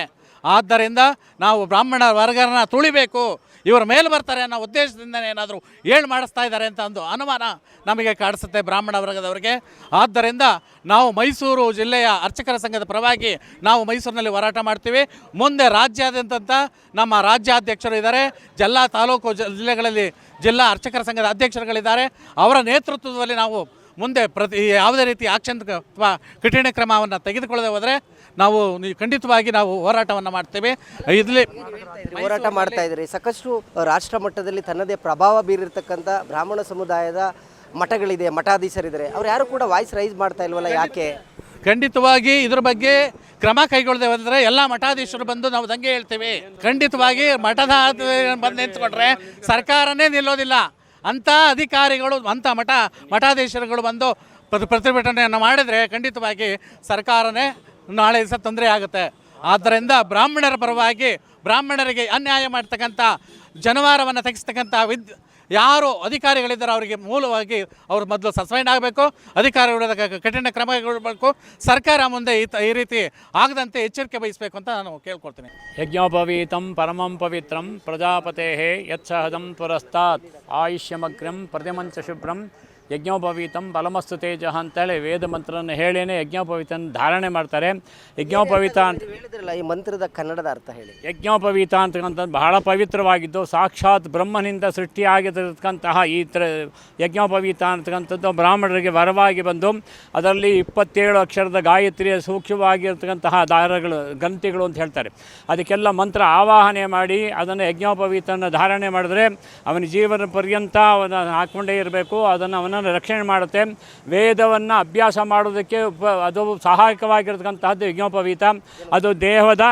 ಆದ್ದರಿಂದ ನಾವು ಬ್ರಾಹ್ಮಣ ವರ್ಗನ ತುಳಿಬೇಕು. ಇವರು ಮೇಲೆ ಬರ್ತಾರೆ ಅನ್ನೋ ಉದ್ದೇಶದಿಂದ ಏನಾದರೂ ಏಳು ಮಾಡಿಸ್ತಾ ಇದ್ದಾರೆ ಅಂತ ಒಂದು ಅನುಮಾನ ನಮಗೆ ಕಾಡಿಸುತ್ತೆ ಬ್ರಾಹ್ಮಣ ವರ್ಗದವರಿಗೆ. ಆದ್ದರಿಂದ ನಾವು ಮೈಸೂರು ಜಿಲ್ಲೆಯ ಅರ್ಚಕರ ಸಂಘದ ಪರವಾಗಿ ನಾವು ಮೈಸೂರಿನಲ್ಲಿ ಹೋರಾಟ ಮಾಡ್ತೀವಿ. ಮುಂದೆ ರಾಜ್ಯಾದ್ಯಂತ ನಮ್ಮ ರಾಜ್ಯಾಧ್ಯಕ್ಷರು ಇದ್ದಾರೆ ಜಿಲ್ಲಾ ತಾಲೂಕು ಜಿಲ್ಲೆಗಳಲ್ಲಿ ಜಿಲ್ಲಾ ಅರ್ಚಕರ ಸಂಘದ ಅಧ್ಯಕ್ಷರುಗಳಿದ್ದಾರೆ. ಅವರ ನೇತೃತ್ವದಲ್ಲಿ ನಾವು ಮುಂದೆ ಪ್ರತಿ ಯಾವುದೇ ರೀತಿ ಆಕ್ಷನ್ ಅಥವಾ ಕಠಿಣ ಕ್ರಮವನ್ನು ತೆಗೆದುಕೊಳ್ಳದೆ ಹೋದರೆ ನಾವು ಖಂಡಿತವಾಗಿ ನಾವು ಹೋರಾಟವನ್ನು ಮಾಡ್ತೇವೆ. ಇದರಲ್ಲಿ ಹೋರಾಟ ಮಾಡ್ತಾ ಇದ್ದೀರಿ. ಸಾಕಷ್ಟು ರಾಷ್ಟ್ರ ಮಟ್ಟದಲ್ಲಿ ತನ್ನದೇ ಪ್ರಭಾವ ಬೀರಿರ್ತಕ್ಕಂಥ ಬ್ರಾಹ್ಮಣ ಸಮುದಾಯದ ಮಠಗಳಿದೆ ಮಠಾಧೀಶರಿದ್ದಾರೆ. ಅವ್ರು ಯಾರು ಕೂಡ ವಾಯ್ಸ್ ರೈಸ್ ಮಾಡ್ತಾ ಇಲ್ವಲ್ಲ ಯಾಕೆ? ಖಂಡಿತವಾಗಿ ಇದ್ರ ಬಗ್ಗೆ ಕ್ರಮ ಕೈಗೊಳ್ಳದೆ ಹೋದರೆ ಎಲ್ಲ ಮಠಾಧೀಶರು ಬಂದು ನಾವು ದಂಗೆ ಹೇಳ್ತೇವೆ. ಖಂಡಿತವಾಗಿ ಮಠದ ಬಂದು ನಿಂತ್ಕೊಂಡ್ರೆ ಸರ್ಕಾರನೇ ನಿಲ್ಲೋದಿಲ್ಲ. ಅಂಥ ಅಧಿಕಾರಿಗಳು ಅಂಥ ಮಠ, ಮಠಾಧೀಶರುಗಳು ಬಂದು ಪ್ರತಿ ಪ್ರತಿಭಟನೆಯನ್ನು ಮಾಡಿದರೆ ಖಂಡಿತವಾಗಿ ಸರ್ಕಾರನೇ ನಾಳೆ ದಿವಸ ತೊಂದರೆ ಆಗುತ್ತೆ. ಆದ್ದರಿಂದ ಬ್ರಾಹ್ಮಣರ ಪರವಾಗಿ ಬ್ರಾಹ್ಮಣರಿಗೆ ಅನ್ಯಾಯ ಮಾಡ್ತಕ್ಕಂಥ, ಜನವಾರವನ್ನು ತೆಗೆಸ್ತಕ್ಕಂಥ ವಿದ್ ಯಾರು ಅಧಿಕಾರಿಗಳಿದ್ದಾರೆ ಅವರಿಗೆ ಮೂಲವಾಗಿ ಅವರು ಮೊದಲು ಸಸ್ಪೆಂಡ್ ಆಗಬೇಕು, ಅಧಿಕಾರಿಗಳ ಕಠಿಣ ಕ್ರಮ ಕೈಗೊಳ್ಳಬೇಕು, ಸರ್ಕಾರ ಮುಂದೆ ಈ ರೀತಿ ಆಗದಂತೆ ಎಚ್ಚರಿಕೆ ವಹಿಸಬೇಕು ಅಂತ ನಾನು ಕೇಳ್ಕೊಳ್ತೇನೆ. ಯಜ್ಞೋಪವೀತಂ ಪರಮಂ ಪವಿತ್ರಂ ಪ್ರಜಾಪತೆ ಯತ್ಸಹದಂ ಪುರಸ್ತಾತ್. ಆಯುಷ್ಯಮಗ್ರಂ ಪ್ರತಿಮಂಚ ಶುಭ್ರಂ ಯಜ್ಞೋಪವೀತಂ ಬಲಮಸ್ತು ತೇಜ ಅಂತೇಳಿ ವೇದ ಮಂತ್ರವನ್ನು ಹೇಳಿನೇ ಯಜ್ಞೋಪವೀತನ ಧಾರಣೆ ಮಾಡ್ತಾರೆ. ಯಜ್ಞೋಪವೀತ ಅಂತ ಹೇಳಿದ್ರಲ್ಲ ಈ ಮಂತ್ರದ ಕನ್ನಡದ ಅರ್ಥ ಹೇಳಿ. ಯಜ್ಞೋಪವೀತ ಅಂತಕ್ಕಂಥದ್ದು ಬಹಳ ಪವಿತ್ರವಾಗಿದ್ದು ಸಾಕ್ಷಾತ್ ಬ್ರಹ್ಮನಿಂದ ಸೃಷ್ಟಿಯಾಗಿರತಕ್ಕಂತಹ ಈ ತ್ರ ಯಜ್ಞೋಪವೀತ ಅಂತಕ್ಕಂಥದ್ದು ಬ್ರಾಹ್ಮಣರಿಗೆ ವರವಾಗಿ ಬಂದು ಅದರಲ್ಲಿ ಇಪ್ಪತ್ತೇಳು ಅಕ್ಷರದ ಗಾಯತ್ರಿಯ ಸೂಕ್ಷ್ಮವಾಗಿರ್ತಕ್ಕಂತಹ ದಾರಗಳು ಗ್ರಂಥಿಗಳು ಅಂತ ಹೇಳ್ತಾರೆ. ಅದಕ್ಕೆಲ್ಲ ಮಂತ್ರ ಆವಾಹನೆ ಮಾಡಿ ಅದನ್ನು ಯಜ್ಞೋಪವೀತನ ಧಾರಣೆ ಮಾಡಿದ್ರೆ ಅವನ ಜೀವನ ಪರ್ಯಂತ ಅವನ ಹಾಕ್ಕೊಂಡೇ ಇರಬೇಕು ಅದನ್ನು ಅವನನ್ನು ರಕ್ಷಣೆ ಮಾಡುತ್ತೆ. ವೇದವನ್ನು ಅಭ್ಯಾಸ ಮಾಡೋದಕ್ಕೆ ಅದು ಸಹಾಯಕವಾಗಿರ್ತಕ್ಕಂತಹದ್ದು ಯಜ್ಞೋಪವೀತ. ಅದು ದೇಹದ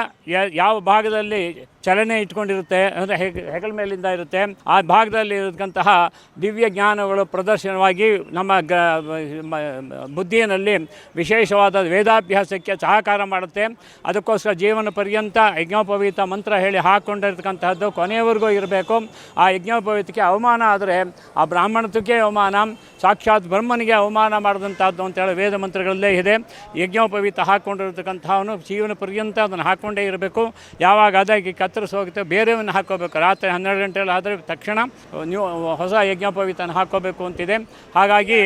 ಯಾವ ಭಾಗದಲ್ಲಿ ಚಲನೆ ಇಟ್ಕೊಂಡಿರುತ್ತೆ ಅಂದರೆ ಹೆಗ್, ಹೆಗಲ ಮೇಲಿಂದ ಇರುತ್ತೆ, ಆ ಭಾಗದಲ್ಲಿ ಇರತಕ್ಕಂತಹ ದಿವ್ಯ ಜ್ಞಾನಗಳು ಪ್ರದರ್ಶನವಾಗಿ ನಮ್ಮ ಗ ಬುದ್ಧಿಯಲ್ಲಿ ವಿಶೇಷವಾದ ವೇದಾಭ್ಯಾಸಕ್ಕೆ ಸಹಕಾರ ಮಾಡುತ್ತೆ. ಅದಕ್ಕೋಸ್ಕರ ಜೀವನ ಪರ್ಯಂತ ಯಜ್ಞೋಪವೀತ ಮಂತ್ರ ಹೇಳಿ ಹಾಕ್ಕೊಂಡಿರ್ತಕ್ಕಂತಹದ್ದು ಕೊನೆಯವರೆಗೂ ಇರಬೇಕು. ಆ ಯಜ್ಞೋಪವೀತಕ್ಕೆ ಅವಮಾನ ಆದರೆ ಆ ಬ್ರಾಹ್ಮಣತ್ವಕ್ಕೆ ಅವಮಾನ, ಸಾಕ್ಷಾತ್ ಬ್ರಹ್ಮನಿಗೆ ಅವಮಾನ ಮಾಡಿದಂಥದ್ದು ಅಂತೇಳಿ ವೇದ ಮಂತ್ರಗಳಲ್ಲೇ ಇದೆ. ಯಜ್ಞೋಪವೀತ ಹಾಕ್ಕೊಂಡಿರ್ತಕ್ಕಂಥವನು ಜೀವನ ಪರ್ಯಂತ ಅದನ್ನು ಹಾಕ್ಕೊಂಡೇ ಇರಬೇಕು. ಯಾವಾಗ ಅದಾಗಿ ಕತ್ತರಿಸಿ ಹೋಗುತ್ತೆ ಬೇರೆಯವನ್ನು ಹಾಕೋಬೇಕು. ರಾತ್ರಿ ಹನ್ನೆರಡು ಗಂಟೆಯಲ್ಲಿ ಆದರೆ ತಕ್ಷಣ ನೀವು ಹೊಸ ಯಜ್ಞೋಪವೀತನ ಹಾಕೋಬೇಕು ಅಂತಿದೆ. ಹಾಗಾಗಿ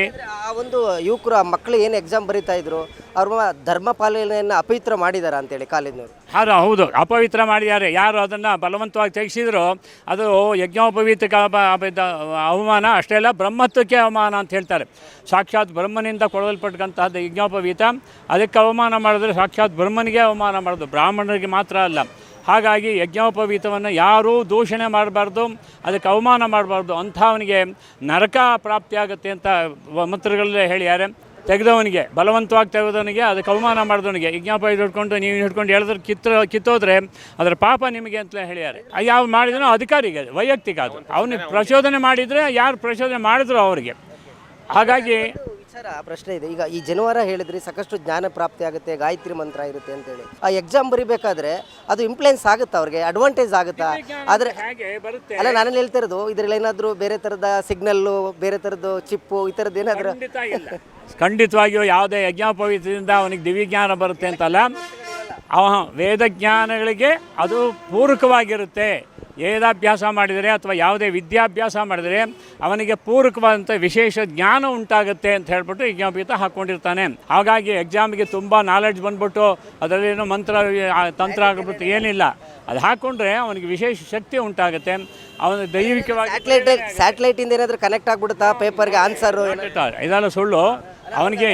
ಆ ಒಂದು ಯುವಕರು ಆ ಮಕ್ಕಳು ಏನು ಎಕ್ಸಾಮ್ ಬರೀತಾ ಇದ್ರು ಅವ್ರ ಧರ್ಮ ಪಾಲನೆಯನ್ನು ಅಪವಿತ್ರ ಮಾಡಿದ್ದಾರೆ ಅಂತೇಳಿ ಕಾಲೇಜಿನವರು. ಯಾರು ಹೌದು ಅಪವಿತ್ರ ಮಾಡಿದ್ದಾರೆ. ಯಾರು ಅದನ್ನು ಬಲವಂತವಾಗಿ ತೆಗೆಸಿದ್ರು ಅದು ಯಜ್ಞೋಪವೀತಕ್ಕೆ ಅವಮಾನ ಅಷ್ಟೇ ಅಲ್ಲ ಬ್ರಹ್ಮತ್ವಕ್ಕೆ ಅವಮಾನ ಅಂತ ಹೇಳ್ತಾರೆ. ಸಾಕ್ಷಾತ್ ಬ್ರಹ್ಮನಿಂದ ಕೊಡಲ್ಪಟ್ಟಂತಹದ್ದು ಯಜ್ಞೋಪವೀತ. ಅದಕ್ಕೆ ಅವಮಾನ ಮಾಡಿದ್ರೆ ಸಾಕ್ಷಾತ್ ಬ್ರಹ್ಮನಿಗೆ ಅವಮಾನ ಮಾಡೋದು ಬ್ರಾಹ್ಮಣರಿಗೆ ಮಾತ್ರ ಅಲ್ಲ. ಹಾಗಾಗಿ ಯಜ್ಞೋಪವೀತವನ್ನು ಯಾರೂ ದೂಷಣೆ ಮಾಡಬಾರ್ದು, ಅದಕ್ಕೆ ಅವಮಾನ ಮಾಡಬಾರ್ದು. ಅಂಥವನಿಗೆ ನರಕ ಪ್ರಾಪ್ತಿಯಾಗುತ್ತೆ ಅಂತ ಮಂತ್ರಗಳಲ್ಲೇ ಹೇಳಿದ್ದಾರೆ ತೆಗೆದವನಿಗೆ, ಬಲವಂತವಾಗಿ ತೆಗೆದವನಿಗೆ ಅದಕ್ಕೆ ಅವಮಾನ ಮಾಡಿದವನಿಗೆ. ಯಜ್ಞಾಪ ಹಿಡ್ಕೊಂಡು, ನೀವು ಹಿಡ್ಕೊಂಡು ಹೇಳಿದ್ರೆ ಕಿತ್ತ ಕಿತ್ತೋದ್ರೆ ಅದರ ಪಾಪ ನಿಮಗೆ ಅಂತಲೇ ಹೇಳಿದ್ದಾರೆ ಯಾವ ಮಾಡಿದನೋ ಅಧಿಕಾರಿಗೆ ವೈಯಕ್ತಿಕ ಅದು. ಅವನಿಗೆ ಪ್ರಚೋದನೆ ಮಾಡಿದರೆ, ಯಾರು ಪ್ರಚೋದನೆ ಮಾಡಿದ್ರು ಅವರಿಗೆ. ಹಾಗಾಗಿ ವಿಚಾರ ಪ್ರಶ್ನೆ ಇದೆ. ಈಗ ಈ ಜನವಾರ ಹೇಳಿದ್ರಿ ಸಾಕಷ್ಟು ಜ್ಞಾನ ಪ್ರಾಪ್ತಿ ಆಗುತ್ತೆ ಗಾಯತ್ರಿ ಮಂತ್ರ ಇರುತ್ತೆ ಅಂತೇಳಿ. ಆ ಎಕ್ಸಾಮ್ ಬರಿಬೇಕಾದ್ರೆ ಅದು ಇಂಪ್ಲೂಯೆನ್ಸ್ ಆಗುತ್ತಾ ಅವ್ರಿಗೆ? ಅಡ್ವಾಂಟೇಜ್ ಆಗುತ್ತಾ? ಆದರೆ ಹೇಗೆ ಬರುತ್ತೆ. ಅಲ್ಲ ನಾನು ಹೇಳ್ತಾ ಇರೋದು ಇದ್ರಲ್ಲಿ ಏನಾದರೂ ಬೇರೆ ಥರದ ಸಿಗ್ನಲ್ಲು ಬೇರೆ ಥರದ್ದು ಚಿಪ್ಪು ಈ ಥರದ್ದು ಏನಾದರೂ ಖಂಡಿತ ಇಲ್ಲ. ಖಂಡಿತವಾಗಿಯೂ ಯಾವುದೇ ಯಜ್ಞೋಪವೀತದಿಂದ ಅವನಿಗೆ ದಿವ್ಯಜ್ಞಾನ ಬರುತ್ತೆ ಅಂತಲ್ಲ ಅವ ವೇದಜ್ಞಾನಗಳಿಗೆ ಅದು ಪೂರಕವಾಗಿರುತ್ತೆ. ವೇದಾಭ್ಯಾಸ ಮಾಡಿದರೆ ಅಥವಾ ಯಾವುದೇ ವಿದ್ಯಾಭ್ಯಾಸ ಮಾಡಿದರೆ ಅವನಿಗೆ ಪೂರಕವಾದಂಥ ವಿಶೇಷ ಜ್ಞಾನ ಉಂಟಾಗುತ್ತೆ ಅಂತ ಹೇಳ್ಬಿಟ್ಟು ಯಜ್ಞೋಪವೀತ ಹಾಕ್ಕೊಂಡಿರ್ತಾನೆ. ಹಾಗಾಗಿ ಎಕ್ಸಾಮ್ಗೆ ತುಂಬ ನಾಲೆಡ್ಜ್ ಬಂದ್ಬಿಟ್ಟು ಅದರಲ್ಲೇನೋ ಮಂತ್ರ ತಂತ್ರ ಆಗಿಬಿಟ್ಟು ಏನಿಲ್ಲ. ಅದು ಹಾಕ್ಕೊಂಡ್ರೆ ಅವನಿಗೆ ವಿಶೇಷ ಶಕ್ತಿ ಉಂಟಾಗುತ್ತೆ. ಅವನ ದೈವಿಕವಾಗಿ ಸ್ಯಾಟಲೈಟ್ ಸ್ಯಾಟಲೈಟಿಂದ ಏನಾದರೂ ಕನೆಕ್ಟ್ ಆಗಿಬಿಡುತ್ತಾ ಪೇಪರ್ಗೆ ಆನ್ಸರು. ಇದೆಲ್ಲ ಸುಳ್ಳು. ಅವನಿಗೆ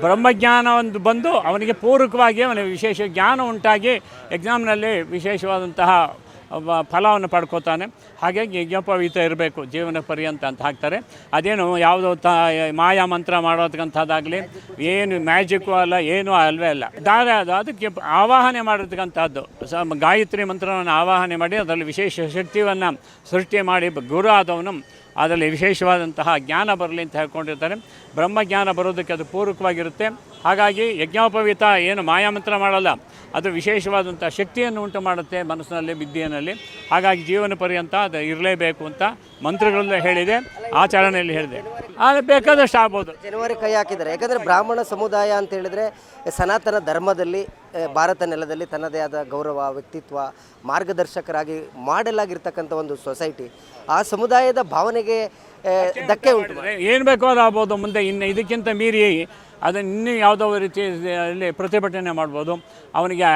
ಬ್ರಹ್ಮಜ್ಞಾನ ಒಂದು ಬಂದು ಅವನಿಗೆ ಪೂರಕವಾಗಿ ಅವನಿಗೆ ವಿಶೇಷ ಜ್ಞಾನ ಉಂಟಾಗಿ ಎಕ್ಸಾಮ್ನಲ್ಲಿ ವಿಶೇಷವಾದಂತಹ ಫಲವನ್ನು ಪಡ್ಕೋತಾನೆ. ಹಾಗಾಗಿ ಯಜ್ಞೋಪವೀತ ಇರಬೇಕು, ಜೀವನ ಪರ್ಯಂತ ಅಂತ ಹಾಕ್ತಾರೆ. ಅದೇನು ಯಾವುದೋ ತ, ಮಾಯಾ ಮಂತ್ರ ಮಾಡೋದಕ್ಕಂಥದ್ದಾಗಲಿ ಏನು ಮ್ಯಾಜಿಕ್ಕು ಅಲ್ಲ, ಏನೂ ಅಲ್ವೇ ಅಲ್ಲ. ದಾರ ಅದು, ಅದಕ್ಕೆ ಆವಾಹನೆ ಮಾಡಿರ್ತಕ್ಕಂಥದ್ದು ಸ ಗಾಯತ್ರಿ ಮಂತ್ರವನ್ನು ಆವಾಹನೆ ಮಾಡಿ, ಅದರಲ್ಲಿ ವಿಶೇಷ ಶಕ್ತಿಯನ್ನು ಸೃಷ್ಟಿ ಮಾಡಿ ಗುರು ಆದವನು, ಅದರಲ್ಲಿ ವಿಶೇಷವಾದಂತಹ ಜ್ಞಾನ ಬರಲಿ ಅಂತ ಹೇಳ್ಕೊಂಡಿರ್ತಾರೆ. ಬ್ರಹ್ಮಜ್ಞಾನ ಬರೋದಕ್ಕೆ ಅದು ಪೂರಕವಾಗಿರುತ್ತೆ. ಹಾಗಾಗಿ ಯಜ್ಞೋಪವೀತ ಏನು ಮಾಯಾಮಂತ್ರ ಮಾಡಲ್ಲ. ಅದು ವಿಶೇಷವಾದಂಥ ಶಕ್ತಿಯನ್ನು ಉಂಟು ಮಾಡುತ್ತೆ ಮನಸ್ಸಿನಲ್ಲಿ ವಿದ್ಯೆಯಲ್ಲಿ. ಹಾಗಾಗಿ ಜೀವನ ಪರ್ಯಂತ ಅದು ಇರಲೇಬೇಕು ಅಂತ ಮಂತ್ರಗಳಲ್ಲೇ ಹೇಳಿದೆ ಆಚರಣೆಯಲ್ಲಿ ಹೇಳಿದೆ. ಆದರೆ ಬೇಕಾದಷ್ಟು ಆಗ್ಬೋದು. ಜನವರಿ ಕೈ ಹಾಕಿದ್ದಾರೆ. ಯಾಕಂದರೆ ಬ್ರಾಹ್ಮಣ ಸಮುದಾಯ ಅಂತ ಹೇಳಿದರೆ ಸನಾತನ ಧರ್ಮದಲ್ಲಿ ಭಾರತ ನೆಲದಲ್ಲಿ ತನ್ನದೇ ಆದ ಗೌರವ ವ್ಯಕ್ತಿತ್ವ ಮಾರ್ಗದರ್ಶಕರಾಗಿ ಮಾಡೆಲ್ ಆಗಿರ್ತಕ್ಕಂಥ ಒಂದು ಸೊಸೈಟಿ. ಆ ಸಮುದಾಯದ ಭಾವನೆಗೆ ಧಕ್ಕೆ ಉಂಟು. ಏನು ಬೇಕೋ ಅದು ಆಗ್ಬೋದು ಮುಂದೆ. ಇನ್ನು ಇದಕ್ಕಿಂತ ಮೀರಿ ಅದನ್ನು ಇನ್ನೂ ಯಾವುದೋ ರೀತಿಯಲ್ಲಿ ಪ್ರತಿಭಟನೆ ಮಾಡ್ಬೋದು, ಅವನಿಗೆ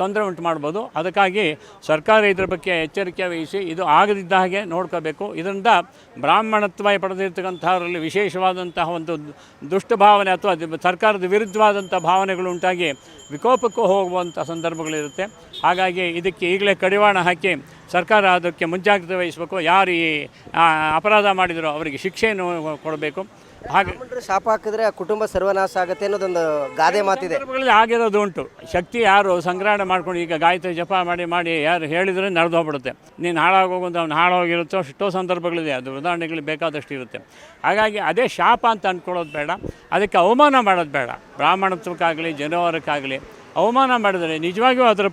ತೊಂದರೆ ಉಂಟು ಮಾಡ್ಬೋದು. ಅದಕ್ಕಾಗಿ ಸರ್ಕಾರ ಇದ್ರ ಬಗ್ಗೆ ಎಚ್ಚರಿಕೆ ವಹಿಸಿ, ಇದು ಆಗದಿದ್ದ ಹಾಗೆ ನೋಡ್ಕೋಬೇಕು. ಇದರಿಂದ ಬ್ರಾಹ್ಮಣತ್ವ ಪಡೆದಿರ್ತಕ್ಕಂಥವರಲ್ಲಿ ವಿಶೇಷವಾದಂತಹ ಒಂದು ದುಷ್ಟ ಭಾವನೆ ಅಥವಾ ಸರ್ಕಾರದ ವಿರುದ್ಧವಾದಂಥ ಭಾವನೆಗಳು ಉಂಟಾಗಿ ವಿಕೋಪಕ್ಕೂ ಹೋಗುವಂಥ ಸಂದರ್ಭಗಳಿರುತ್ತೆ. ಹಾಗಾಗಿ ಇದಕ್ಕೆ ಈಗಲೇ ಕಡಿವಾಣ ಹಾಕಿ ಸರ್ಕಾರ ಅದಕ್ಕೆ ಮುಂಜಾಗ್ರತೆ ವಹಿಸಬೇಕು. ಯಾರು ಈ ಅಪರಾಧ ಮಾಡಿದರೂ ಅವರಿಗೆ ಶಿಕ್ಷೆಯನ್ನು ಕೊಡಬೇಕು. ಹಾಗೆ. ಶಾಪ ಹಾಕಿದ್ರೆ ಆ ಕುಟುಂಬ ಸರ್ವನಾಶ ಆಗುತ್ತೆ ಅನ್ನೋದೊಂದು ಗಾದೆ ಮಾತಿದೆ. ಸಂದರ್ಭಗಳಲ್ಲಿ ಆಗಿರೋದು ಉಂಟು. ಶಕ್ತಿ ಯಾರು ಸಂಗ್ರಹಣೆ ಮಾಡ್ಕೊಂಡು ಈಗ ಗಾಯತ್ರಿ ಜಪ ಮಾಡಿ ಮಾಡಿ ಯಾರು ಹೇಳಿದ್ರೆ ನಡೆದು ಹೋಗ್ಬಿಡುತ್ತೆ. ನೀನು ಹಾಳಾಗೋಗಂತ ಅವ್ನು ಹಾಳಾಗಿರುತ್ತೋ ಎಷ್ಟೋ ಸಂದರ್ಭಗಳಿದೆ. ಅದು ಉದಾಹರಣೆಗಳು ಬೇಕಾದಷ್ಟು ಇರುತ್ತೆ. ಹಾಗಾಗಿ ಅದೇ ಶಾಪ ಅಂತ ಅಂದ್ಕೊಳ್ಳೋದು ಬೇಡ. ಅದಕ್ಕೆ ಅವಮಾನ ಮಾಡೋದು ಬೇಡ. ಬ್ರಾಹ್ಮಣತ್ವಕ್ಕಾಗಲಿ ಜನವರಕ್ಕಾಗಲಿ ಅವಮಾನ ಮಾಡಿದರೆ ನಿಜವಾಗಿಯೂ ಅದರ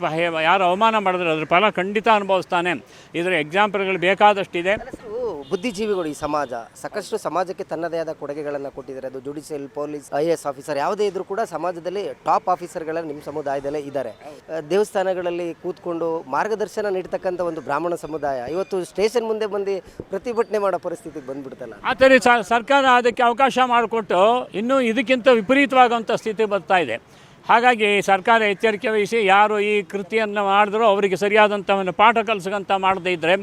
ಯಾರು ಅವಮಾನ ಮಾಡಿದ್ರೆ ಅದರ ಫಲ ಖಂಡಿತ ಅನುಭವಿಸ್ತಾನೆ. ಇದರ ಎಕ್ಸಾಂಪಲ್ಗಳು ಬೇಕಾದಷ್ಟಿದೆ. ಬುದ್ಧಿಜೀವಿಗಳು ಈ ಸಮಾಜ. ಸಾಕಷ್ಟು ಸಮಾಜಕ್ಕೆ ತನ್ನದೇ ಆದ ಕೊಡುಗೆಗಳನ್ನು ಕೊಟ್ಟಿದ್ದಾರೆ. ಅದು judicial police I S officer ಯಾವುದೇ ಇದ್ರೂ ಕೂಡ ಸಮಾಜದಲ್ಲಿ ಟಾಪ್ ಆಫೀಸರ್ಗಳ ನಿಮ್ಮ ಸಮುದಾಯದಲ್ಲೇ ಇದ್ದಾರೆ. ದೇವಸ್ಥಾನಗಳಲ್ಲಿ ಕೂತ್ಕೊಂಡು ಮಾರ್ಗದರ್ಶನ ನೀಡ್ತಕ್ಕಂಥ ಒಂದು ಬ್ರಾಹ್ಮಣ ಸಮುದಾಯ ಇವತ್ತು ಸ್ಟೇಷನ್ ಮುಂದೆ ಬಂದು ಪ್ರತಿಭಟನೆ ಮಾಡೋ ಪರಿಸ್ಥಿತಿಗೆ ಬಂದ್ಬಿಡ್ತಲ್ಲ ಆದರೆ ಸರ್ಕಾರ ಅದಕ್ಕೆ ಅವಕಾಶ ಮಾಡಿಕೊಟ್ಟು ಇನ್ನೂ ಇದಕ್ಕಿಂತ ವಿಪರೀತವಾಗುವಂಥ ಸ್ಥಿತಿ ಬರ್ತಾ ಇದೆ. ಹಾಗಾಗಿ ಸರ್ಕಾರ ಎಚ್ಚರಿಕೆ ವಹಿಸಿ ಯಾರು ಈ ಕೃತಿಯನ್ನು ಮಾಡಿದ್ರೋ ಅವರಿಗೆ ಸರಿಯಾದಂಥ ಒಂದು ಪಾಠ ಕಲಿಸೋಂಥ ಮಾಡದೇ ಇದ್ದರೆ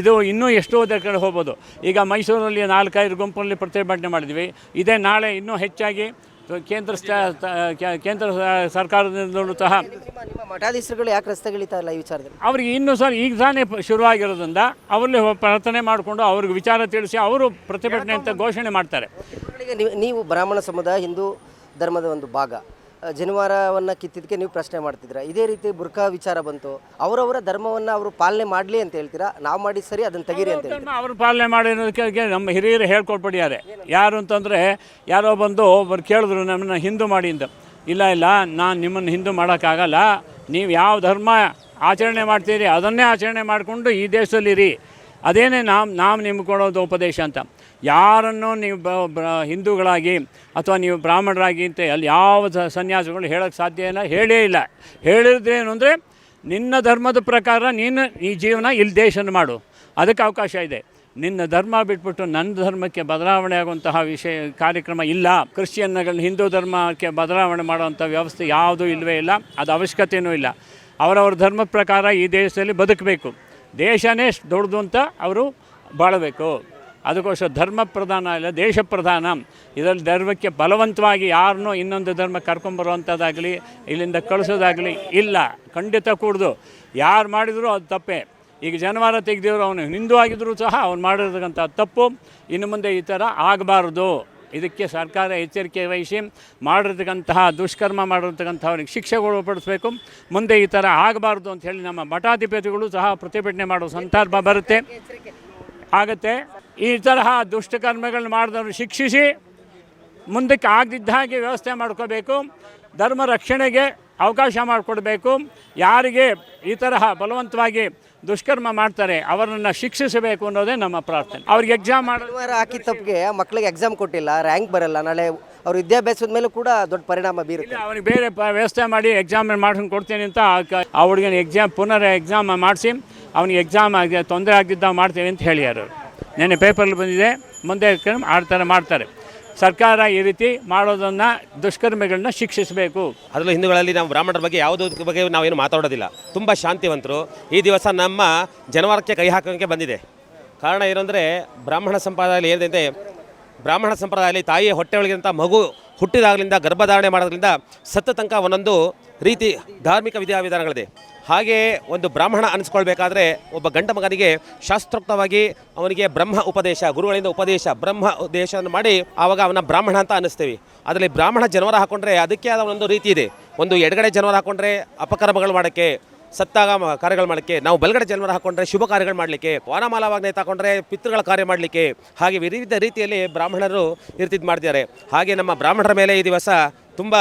ಇದು ಇನ್ನೂ ಎಷ್ಟೋ ಕಡೆ ಹೋಗ್ಬೋದು. ಈಗ ಮೈಸೂರಲ್ಲಿ ನಾಲ್ಕೈದು ಗುಂಪಲ್ಲಿ ಪ್ರತಿಭಟನೆ ಮಾಡಿದ್ವಿ. ಇದೇ ನಾಳೆ ಇನ್ನೂ ಹೆಚ್ಚಾಗಿ ಕೇಂದ್ರ ಕೇಂದ್ರ ಸರ್ಕಾರದಿಂದ ಸರ್ಕಾರದಿಂದಲೂ ಸಹ ಮಠಾಧೀಶರುಗಳು ಯಾಕೆ ರಸ್ತೆಗಳಿತಾರಲ್ಲ ಈ ವಿಚಾರದಲ್ಲಿ? ಅವ್ರಿಗೆ ಇನ್ನೂ ಸರ್ ಈಗ ತಾನೇ ಶುರುವಾಗಿರೋದ್ರಿಂದ ಅವರಲ್ಲಿ ಪ್ರಾರ್ಥನೆ ಮಾಡಿಕೊಂಡು ಅವ್ರಿಗೆ ವಿಚಾರ ತಿಳಿಸಿ ಅವರು ಪ್ರತಿಭಟನೆ ಅಂತ ಘೋಷಣೆ ಮಾಡ್ತಾರೆ. ನೀವು ಬ್ರಾಹ್ಮಣ ಸಮುದಾಯ ಹಿಂದೂ ಧರ್ಮದ ಒಂದು ಭಾಗ. ಜನಿವಾರವನ್ನು ಕಿತ್ತಿದ್ದಕ್ಕೆ ನೀವು ಪ್ರಶ್ನೆ ಮಾಡ್ತಿದ್ರ ಇದೇ ರೀತಿ ಬುರ್ಕಾ ವಿಚಾರ ಬಂತು. ಅವರವರ ಧರ್ಮವನ್ನು ಅವರು ಪಾಲನೆ ಮಾಡಲಿ ಅಂತ ಹೇಳ್ತೀರಾ? ನಾವು ಮಾಡಿ ಸರಿ ಅದನ್ನು ತೆಗೀರಿ ಅಂತ ಹೇಳ್ತೀರಾ? ಅವರು ಪಾಲನೆ ಮಾಡಿರೋದಕ್ಕೆ ನಮ್ಮ ಹಿರಿಯರು ಹೇಳ್ಕೊಟ್ಬಿಟ್ಟಿದ್ದಾರೆ ಯಾರು ಅಂತಂದರೆ ಯಾರೋ ಬಂದು ಒಬ್ಬರು ಕೇಳಿದ್ರು, ನಮ್ಮನ್ನು ಹಿಂದೂ ಮಾಡಿ ಇಲ್ಲ ಇಲ್ಲ, ನಾನು ನಿಮ್ಮನ್ನು ಹಿಂದೂ ಮಾಡೋಕ್ಕಾಗಲ್ಲ. ನೀವು ಯಾವ ಧರ್ಮ ಆಚರಣೆ ಮಾಡ್ತೀರಿ, ಅದನ್ನೇ ಆಚರಣೆ ಮಾಡಿಕೊಂಡು ಈ ದೇಶದಲ್ಲಿರಿ. ಅದೇನೇ ನಾವು ನಾವು ನಿಮ್ಗೆ ಕೊಡೋದು ಉಪದೇಶ ಅಂತ. ಯಾರನ್ನು ನೀವು ಬ ಹಿಂದೂಗಳಾಗಿ ಅಥವಾ ನೀವು ಬ್ರಾಹ್ಮಣರಾಗಿ ಅಂತ ಅಲ್ಲಿ ಯಾವ ಸನ್ಯಾಸಿಗಳು ಹೇಳೋಕ್ಕೆ ಸಾಧ್ಯ ಇಲ್ಲ, ಹೇಳೇ ಇಲ್ಲ. ಹೇಳಿದ್ರೇನು ಅಂದರೆ, ನಿನ್ನ ಧರ್ಮದ ಪ್ರಕಾರ ನೀನು ಈ ಜೀವನ ಇಲ್ಲಿ ದೇಶನ ಮಾಡು. ಅದಕ್ಕೆ ಅವಕಾಶ ಇದೆ. ನಿನ್ನ ಧರ್ಮ ಬಿಟ್ಬಿಟ್ಟು ನನ್ನ ಧರ್ಮಕ್ಕೆ ಬದಲಾವಣೆ ಆಗುವಂತಹ ವಿಷಯ, ಕಾರ್ಯಕ್ರಮ ಇಲ್ಲ. ಕ್ರಿಶ್ಚಿಯನ್ಗಳನ್ನ ಹಿಂದೂ ಧರ್ಮಕ್ಕೆ ಬದಲಾವಣೆ ಮಾಡುವಂಥ ವ್ಯವಸ್ಥೆ ಯಾವುದೂ ಇಲ್ಲವೇ ಇಲ್ಲ. ಅದು ಅವಶ್ಯಕತೆಯೂ ಇಲ್ಲ. ಅವರವ್ರ ಧರ್ಮದ ಪ್ರಕಾರ ಈ ದೇಶದಲ್ಲಿ ಬದುಕಬೇಕು. ದೇಶನೇ ದೊಡ್ಡದು ಅಂತ ಅವರು ಬಾಳಬೇಕು. ಅದಕ್ಕೋಸ್ಕರ ಧರ್ಮ ಪ್ರಧಾನ ಇಲ್ಲ, ದೇಶ ಪ್ರಧಾನ. ಇದರಲ್ಲಿ ಧರ್ಮಕ್ಕೆ ಬಲವಂತವಾಗಿ ಯಾರನ್ನೂ ಇನ್ನೊಂದು ಧರ್ಮ ಕರ್ಕೊಂಬರುವಂಥದ್ದಾಗಲಿ ಇಲ್ಲಿಂದ ಕಳಿಸೋದಾಗಲಿ ಇಲ್ಲ. ಖಂಡಿತ ಕೂಡ್ದು. ಯಾರು ಮಾಡಿದರೂ ಅದು ತಪ್ಪೇ. ಈಗ ಜನವಾರ ತೆಗೆದಿದ್ರು ಅವನು ಹಿಂದೂ ಆಗಿದ್ದರೂ ಸಹ ಅವನು ಮಾಡಿರತಕ್ಕಂಥ ತಪ್ಪು. ಇನ್ನು ಮುಂದೆ ಈ ಥರ ಆಗಬಾರ್ದು. ಇದಕ್ಕೆ ಸರ್ಕಾರ ಎಚ್ಚರಿಕೆ ವಹಿಸಿ ಮಾಡಿರ್ತಕ್ಕಂತಹ ದುಷ್ಕರ್ಮ ಮಾಡಿರ್ತಕ್ಕಂಥವ್ರಿಗೆ ಶಿಕ್ಷೆಗಳು ಪಡಿಸ್ಬೇಕು ಮುಂದೆ ಈ ಥರ ಆಗಬಾರ್ದು ಅಂತ ಹೇಳಿ ನಮ್ಮ ಮಠಾಧಿಪತಿಗಳು ಸಹ ಪ್ರತಿಭಟನೆ ಮಾಡೋ ಸಂದರ್ಭ ಬರುತ್ತೆ. ಆಗುತ್ತೆ. ಈ ತರಹ ದುಷ್ಟಕರ್ಮಗಳನ್ನ ಮಾಡಿದವರು ಶಿಕ್ಷಿಸಿ ಮುಂದಕ್ಕೆ ಆಗದಿದ್ದ ಹಾಗೆ ವ್ಯವಸ್ಥೆ ಮಾಡ್ಕೋಬೇಕು. ಧರ್ಮ ರಕ್ಷಣೆಗೆ ಅವಕಾಶ ಮಾಡಿಕೊಡ್ಬೇಕು. ಯಾರಿಗೆ ಈ ತರಹ ಬಲವಂತವಾಗಿ ದುಷ್ಕರ್ಮ ಮಾಡ್ತಾರೆ ಅವರನ್ನು ಶಿಕ್ಷಿಸಬೇಕು ಅನ್ನೋದೇ ನಮ್ಮ ಪ್ರಾರ್ಥನೆ. ಅವ್ರಿಗೆ ಎಕ್ಸಾಮ್ ಮಾಡೋದು ಹಾಕಿ ಹಾಕಿದ ತಪ್ಪಿಗೆ ಮಕ್ಕಳಿಗೆ ಎಕ್ಸಾಮ್ ಕೊಟ್ಟಿಲ್ಲ ರ್ಯಾಂಕ್ ಬರಲ್ಲ ನಾಳೆ ಅವ್ರ ವಿದ್ಯಾಭ್ಯಾಸದ ಮೇಲೆ ಕೂಡ ದೊಡ್ಡ ಪರಿಣಾಮ ಬೀರುತ್ತೆ. ಅವ್ರಿಗೆ ಬೇರೆ ವ್ಯವಸ್ಥೆ ಮಾಡಿ ಎಕ್ಸಾಮ್ ಮಾಡ್ಕೊಂಡು ಕೊಡ್ತೀನಿ ಅಂತ ಆ ಹುಡುಗನ ಎಕ್ಸಾಮ್ ಪುನರ್ ಎಕ್ಸಾಮ್ ಮಾಡಿಸಿ. ಅವನಿಗೆ ಎಕ್ಸಾಮ್ ಆಗಿದೆ, ತೊಂದರೆ ಆಗಿದ್ದ ಮಾಡ್ತೇವೆ ಅಂತ ಹೇಳ್ಯಾರ ನೆನ್ನೆ ಪೇಪರಲ್ಲಿ ಬಂದಿದೆ, ಮುಂದೆ ಆಡ್ತಾರೆ ಮಾಡ್ತಾರೆ. ಸರ್ಕಾರ ಈ ರೀತಿ ಮಾಡೋದನ್ನು ದುಷ್ಕರ್ಮಿಗಳನ್ನ ಶಿಕ್ಷಿಸಬೇಕು. ಅದರಲ್ಲಿ ಹಿಂದೂಗಳಲ್ಲಿ ನಾವು ಬ್ರಾಹ್ಮಣರ ಬಗ್ಗೆ ಯಾವುದ್ರ ಬಗ್ಗೆ ನಾವೇನು ಮಾತಾಡೋದಿಲ್ಲ. ತುಂಬ ಶಾಂತಿವಂತರು. ಈ ದಿವಸ ನಮ್ಮ ಜನವಾರಕ್ಕೆ ಕೈ ಹಾಕೋಕ್ಕೆ ಬಂದಿದೆ. ಕಾರಣ ಏನಂದರೆ ಬ್ರಾಹ್ಮಣ ಸಂಪ್ರದಾಯದಲ್ಲಿ ಏನಿದೆ ಬ್ರಾಹ್ಮಣ ಸಂಪ್ರದಾಯದಲ್ಲಿ ತಾಯಿಯ ಹೊಟ್ಟೆ ಒಳಗಿಂತ ಮಗು ಹುಟ್ಟಿದಾಗಲಿಂದ, ಗರ್ಭಧಾರಣೆ ಮಾಡೋದ್ರಿಂದ ಸತ್ತ ತನಕ ಒಂದೊಂದು ರೀತಿ ಧಾರ್ಮಿಕ ವಿಧಿವಿಧಾನಗಳಿದೆ ಹಾಗೆ ಒಂದು ಬ್ರಾಹ್ಮಣ ಅನಿಸ್ಕೊಳ್ಬೇಕಾದ್ರೆ ಒಬ್ಬ ಗಂಡ ಮಗನಿಗೆ ಶಾಸ್ತ್ರೋಕ್ತವಾಗಿ ಅವನಿಗೆ ಬ್ರಹ್ಮ ಉಪದೇಶ, ಗುರುಗಳಿಂದ ಉಪದೇಶ, ಬ್ರಹ್ಮ ಉಪದೇಶವನ್ನು ಮಾಡಿ ಆವಾಗ ಅವನ ಬ್ರಾಹ್ಮಣ ಅಂತ ಅನ್ನಿಸ್ತೀವಿ. ಅದರಲ್ಲಿ ಬ್ರಾಹ್ಮಣ ಜನವರ ಹಾಕೊಂಡ್ರೆ ಅದಕ್ಕೆ ಆದ ಒಂದು ರೀತಿ ಇದೆ. ಒಂದು ಎಡಗಡೆ ಜನವರ ಹಾಕೊಂಡ್ರೆ ಅಪಕರ್ಮಗಳು ಮಾಡೋಕ್ಕೆ ಸತ್ತಾಗ ಕಾರ್ಯಗಳು ಮಾಡಲಿಕ್ಕೆ, ನಾವು ಬಲಗಡೆ ಜನ್ಮರ ಹಾಕೊಂಡ್ರೆ ಶುಭ ಕಾರ್ಯಗಳು ಮಾಡಲಿಕ್ಕೆ, ವಾನಮಾಲಾವಾಗ್ನೇ ತಗೊಂಡ್ರೆ ಪಿತೃಗಳ ಕಾರ್ಯ ಮಾಡಲಿಕ್ಕೆ, ಹಾಗೆ ವಿವಿಧ ರೀತಿಯಲ್ಲಿ ಬ್ರಾಹ್ಮಣರು ಇರ್ತಿದ್ದು ಮಾಡ್ತಿದ್ದಾರೆ. ಹಾಗೆ ನಮ್ಮ ಬ್ರಾಹ್ಮಣರ ಮೇಲೆ ಈ ದಿವಸ ತುಂಬ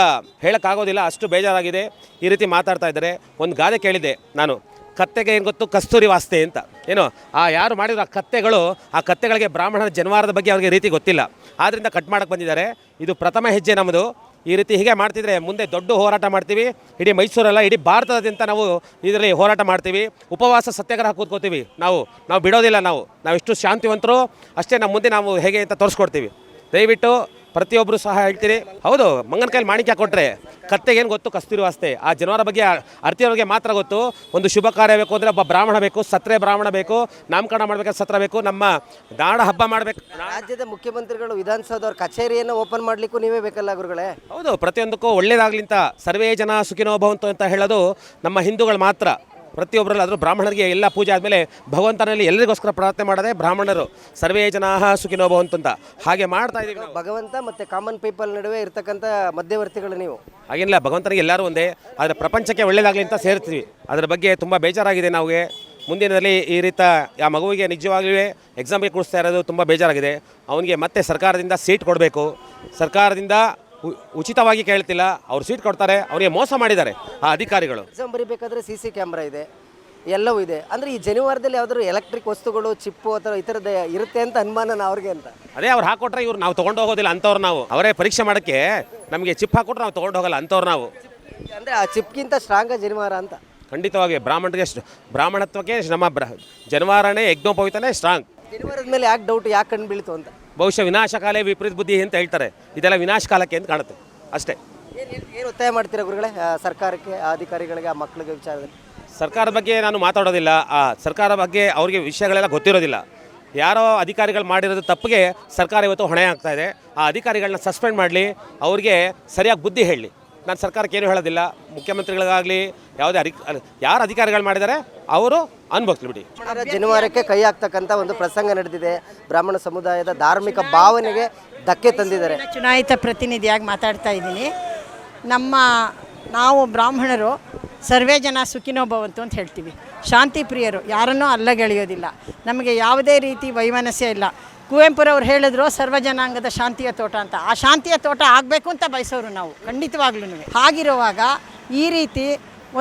ಹೇಳೋಕ್ಕಾಗೋದಿಲ್ಲ, ಅಷ್ಟು ಬೇಜಾರಾಗಿದೆ. ಈ ರೀತಿ ಮಾತಾಡ್ತಾ ಇದ್ದಾರೆ. ಒಂದು ಗಾದೆ ಕೇಳಿದೆ ನಾನು, ಕತ್ತೆಗೆ ಏನು ಗೊತ್ತು? ಕಸ್ತೂರಿ ವಾಸ್ತೆ ಅಂತ. ಏನು, ಆ ಯಾರು ಮಾಡಿದ್ರು ಆ ಕತ್ತೆಗಳು, ಆ ಕತ್ತೆಗಳಿಗೆ ಬ್ರಾಹ್ಮಣರ ಜನವಾರದ ಬಗ್ಗೆ ಅವ್ರಿಗೆ ರೀತಿ ಗೊತ್ತಿಲ್ಲ. ಆದ್ದರಿಂದ ಕಟ್ ಮಾಡೋಕ್ಕೆ ಬಂದಿದ್ದಾರೆ. ಇದು ಪ್ರಥಮ ಹೆಜ್ಜೆ ನಮ್ಮದು ಈ ರೀತಿ ಹೀಗೆ ಮಾಡ್ತಿದ್ರೆ ಮುಂದೆ ದೊಡ್ಡ ಹೋರಾಟ ಮಾಡ್ತೀವಿ. ಇಡೀ ಮೈಸೂರಲ್ಲ, ಇಡೀ ಭಾರತದಿಂದ ನಾವು ಇದರಲ್ಲಿ ಹೋರಾಟ ಮಾಡ್ತೀವಿ. ಉಪವಾಸ ಸತ್ಯಾಗ್ರಹ ಕೂತ್ಕೋತೀವಿ ನಾವು. ನಾವು ಬಿಡೋದಿಲ್ಲ ನಾವು. ನಾವು ಎಷ್ಟು ಶಾಂತಿವಂತರು. ಅಷ್ಟೇ ನಮ್ಮ ಮುಂದೆ ನಾವು ಹೇಗೆ ಅಂತ ತೋರಿಸ್ಕೊಡ್ತೀವಿ. ದಯವಿಟ್ಟು ಪ್ರತಿಯೊಬ್ಬರು ಸಹ ಹೇಳ್ತೀರಿ. ಹೌದು ಮಂಗನ ಕೈಲಿ ಮಾಣಿಕ್ಯ ಕೊಟ್ಟರೆ ಕತ್ತೆಗೇನು ಗೊತ್ತು? ಕಸ್ತೂರಿ ವಾಸ್ತೆ. ಆ ಜನವರ ಬಗ್ಗೆ ಅರ್ತಿಯವ್ರಿಗೆ ಮಾತ್ರ ಗೊತ್ತು. ಒಂದು ಶುಭ ಕಾರ್ಯ ಬೇಕು ಅಂದರೆ ಒಬ್ಬ ಬ್ರಾಹ್ಮಣ ಬೇಕು ಸತ್ರೆ ಬ್ರಾಹ್ಮಣ ಬೇಕು ನಾಮಕರಣ ಮಾಡಬೇಕಾದ್ರೆ ಸತ್ರ ಬೇಕು ನಮ್ಮ ನಾಡ ಹಬ್ಬ ಮಾಡಬೇಕು. ರಾಜ್ಯದ ಮುಖ್ಯಮಂತ್ರಿಗಳು ವಿಧಾನಸೌಧವ್ರ ಕಚೇರಿಯನ್ನು ಓಪನ್ ಮಾಡಲಿಕ್ಕೂ ನೀವೇ ಬೇಕಲ್ಲ ಗುರುಗಳೇ? ಹೌದು ಪ್ರತಿಯೊಂದಕ್ಕೂ ಒಳ್ಳೇದಾಗ್ಲಿಂತ ಸರ್ವೇ ಜನ ಸುಖಿನೋ ಭವಂತು ಅಂತ ಹೇಳೋದು ನಮ್ಮ ಹಿಂದೂಗಳು ಮಾತ್ರ. ಪ್ರತಿಯೊಬ್ಬರಲ್ಲಿ ಆದರೂ ಬ್ರಾಹ್ಮಣರಿಗೆ ಎಲ್ಲ ಪೂಜೆ ಆದಮೇಲೆ ಭಗವಂತನಲ್ಲಿ ಎಲ್ಲರಿಗೋಸ್ಕರ ಪ್ರಾರ್ಥನೆ ಮಾಡದೆ ಬ್ರಾಹ್ಮಣರು ಸರ್ವೇ ಜನ ಸುಖಿನೋ ಭವಂತಂತ ಹಾಗೆ ಮಾಡ್ತಾ ಇದ್ದೀವಿ ನಾವು. ಭಗವಂತ ಮತ್ತೆ ಕಾಮನ್ ಪೀಪಲ್ ನಡುವೆ ಇರ್ತಕ್ಕಂಥ ಮಧ್ಯವರ್ತಿಗಳು ನೀವು. ಹಾಗೇನಿಲ್ಲ ಭಗವಂತನಿಗೆ ಎಲ್ಲರೂ ಒಂದೇ. ಆದರೆ ಪ್ರಪಂಚಕ್ಕೆ ಒಳ್ಳೇದಾಗಲಿ ಅಂತ ಸೇರ್ತೀವಿ. ಅದರ ಬಗ್ಗೆ ತುಂಬ ಬೇಜಾರಾಗಿದೆ ನಮಗೆ. ಮುಂದಿನದಲ್ಲಿ ಈ ರೀತಿ ಆ ಮಗುವಿಗೆ ನಿಜವಾಗ್ಲೂ ಎಕ್ಸಾಮ್ಗೆ ಕೂಡಿಸ್ತಾ ಇರೋದು ತುಂಬ ಬೇಜಾರಾಗಿದೆ. ಅವನಿಗೆ ಮತ್ತೆ ಸರ್ಕಾರದಿಂದ ಸೀಟ್ ಕೊಡಬೇಕು. ಸರ್ಕಾರದಿಂದ ಉಚಿತವಾಗಿ ಕೇಳ್ತಿಲ್ಲ. ಅವ್ರು ಸೀಟ್ ಕೊಡ್ತಾರೆ ಅವರಿಗೆ ಮೋಸ ಮಾಡಿದ್ದಾರೆ ಆ ಅಧಿಕಾರಿಗಳು. ಎಕ್ಸಾಮ್ ಬರೀಬೇಕಾದ್ರೆ ಸಿ ಸಿ ಕ್ಯಾಮ್ರಾ ಇದೆ. ಎಲ್ಲವೂ ಇದೆ. ಅಂದರೆ ಈ ಜನಿವಾರದಲ್ಲಿ ಯಾವ್ದಾದ್ರು ಎಲೆಕ್ಟ್ರಿಕ್ ವಸ್ತುಗಳು ಚಿಪ್ಪು ಅಥವಾ ಈ ಥರದ ಇರುತ್ತೆ ಅಂತ ಅನುಮಾನ ಅವ್ರಿಗೆ ಅಂತ. ಅದೇ ಅವ್ರು ಹಾಕೊಟ್ರೆ ಇವ್ರು ನಾವು ತೊಗೊಂಡು ಹೋಗೋದಿಲ್ಲ ಅಂಥವ್ರು ನಾವು. ಅವರೇ ಪರೀಕ್ಷೆ ಮಾಡೋಕ್ಕೆ ನಮಗೆ ಚಿಪ್ ಹಾಕೊಟ್ರೆ ನಾವು ತೊಗೊಂಡು ಹೋಗಲ್ಲ ಅಂಥವ್ರು ನಾವು. ಅಂದರೆ ಆ ಚಿಪ್ಗಿಂತ ಸ್ಟ್ರಾಂಗ ಜನಿವಾರ ಅಂತ. ಖಂಡಿತವಾಗಿ ಬ್ರಾಹ್ಮಣಗೆ ಶ್ರ- ಬ್ರಾಹ್ಮಣತ್ವಕ್ಕೆ ನಮ್ಮ ಬ್ರ ಜನವಾರನೇ ಯಜ್ಞೋಪವಿತನೇ ಸ್ಟ್ರಾಂಗ್ ಜನಿವಾರದ ಮೇಲೆ ಯಾಕೆ ಡೌಟ್ ಯಾಕೆ ಕಂಡು ಬೀಳ್ತು ಅಂತ? ಬಹುಶಃ ವಿನಾಶಕಾಲೇ ವಿಪರೀತ ಬುದ್ಧಿ ಅಂತ ಹೇಳ್ತಾರೆ. ಇದೆಲ್ಲ ವಿನಾಶ ಕಾಲಕ್ಕೆ ಅಂತ ಕಾಣುತ್ತೆ. ಅಷ್ಟೇ. ಏನು ಒತ್ತಾಯ ಮಾಡ್ತೀರಾ ಗುರುಗಳೇ ಸರ್ಕಾರಕ್ಕೆ ಅಧಿಕಾರಿಗಳಿಗೆ ಆ ಮಕ್ಕಳಿಗೆ ವಿಚಾರದಲ್ಲಿ? ಸರ್ಕಾರದ ಬಗ್ಗೆ ನಾನು ಮಾತಾಡೋದಿಲ್ಲ. ಆ ಸರ್ಕಾರ ಬಗ್ಗೆ ಅವರಿಗೆ ವಿಷಯಗಳೆಲ್ಲ ಗೊತ್ತಿರೋದಿಲ್ಲ. ಯಾರೋ ಅಧಿಕಾರಿಗಳು ಮಾಡಿರೋದು ತಪ್ಪಿಗೆ ಸರ್ಕಾರ ಇವತ್ತು ಹೊಣೆ ಆಗ್ತಾ ಇದೆ. ಆ ಅಧಿಕಾರಿಗಳನ್ನ ಸಸ್ಪೆಂಡ್ ಮಾಡಲಿ ಅವ್ರಿಗೆ ಸರಿಯಾಗಿ ಬುದ್ಧಿ ಹೇಳಲಿ ನಾನು ಸರ್ಕಾರಕ್ಕೆ ಏನು ಹೇಳೋದಿಲ್ಲ. ಮುಖ್ಯಮಂತ್ರಿಗಳಿಗಾಗಲಿ ಯಾವುದೇ ಅಧಿಕ ಯಾರು ಅಧಿಕಾರಿಗಳು ಮಾಡಿದ್ದಾರೆ ಅವರು ಅನ್ಭವಿಸ್ಲಿ ಬಿಡಿ. ಜನವಾರಕ್ಕೆ ಜನಿವಾರಕ್ಕೆ ಕೈ ಹಾಕ್ತಕ್ಕಂಥ ಒಂದು ಪ್ರಸಂಗ ನಡೆದಿದೆ. ಬ್ರಾಹ್ಮಣ ಸಮುದಾಯದ ಧಾರ್ಮಿಕ ಭಾವನೆಗೆ ಧಕ್ಕೆ ತಂದಿದ್ದಾರೆ. ಚುನಾಯಿತ ಪ್ರತಿನಿಧಿಯಾಗಿ ಮಾತಾಡ್ತಾ ಇದ್ದೀನಿ. ನಮ್ಮ ನಾವು ಬ್ರಾಹ್ಮಣರು ಸರ್ವೇ ಜನ ಸುಖಿನೋ ಭವಂತು ಅಂತ ಹೇಳ್ತೀವಿ. ಶಾಂತಿ ಪ್ರಿಯರು ಯಾರನ್ನೂ ಅಲ್ಲಗೆಳೆಯೋದಿಲ್ಲ. ನಮಗೆ ಯಾವುದೇ ರೀತಿ ವೈಮನಸ್ಯ ಇಲ್ಲ. ಕುವೆಂಪುರವ್ರು ಹೇಳಿದ್ರು ಸರ್ವ ಜನಾಂಗದ ಶಾಂತಿಯ ತೋಟ ಅಂತ. ಆ ಶಾಂತಿಯ ತೋಟ ಆಗಬೇಕು ಅಂತ ಬಯಸೋರು ನಾವು ಖಂಡಿತವಾಗ್ಲೂ ಹಾಗಿರುವಾಗ ಈ ರೀತಿ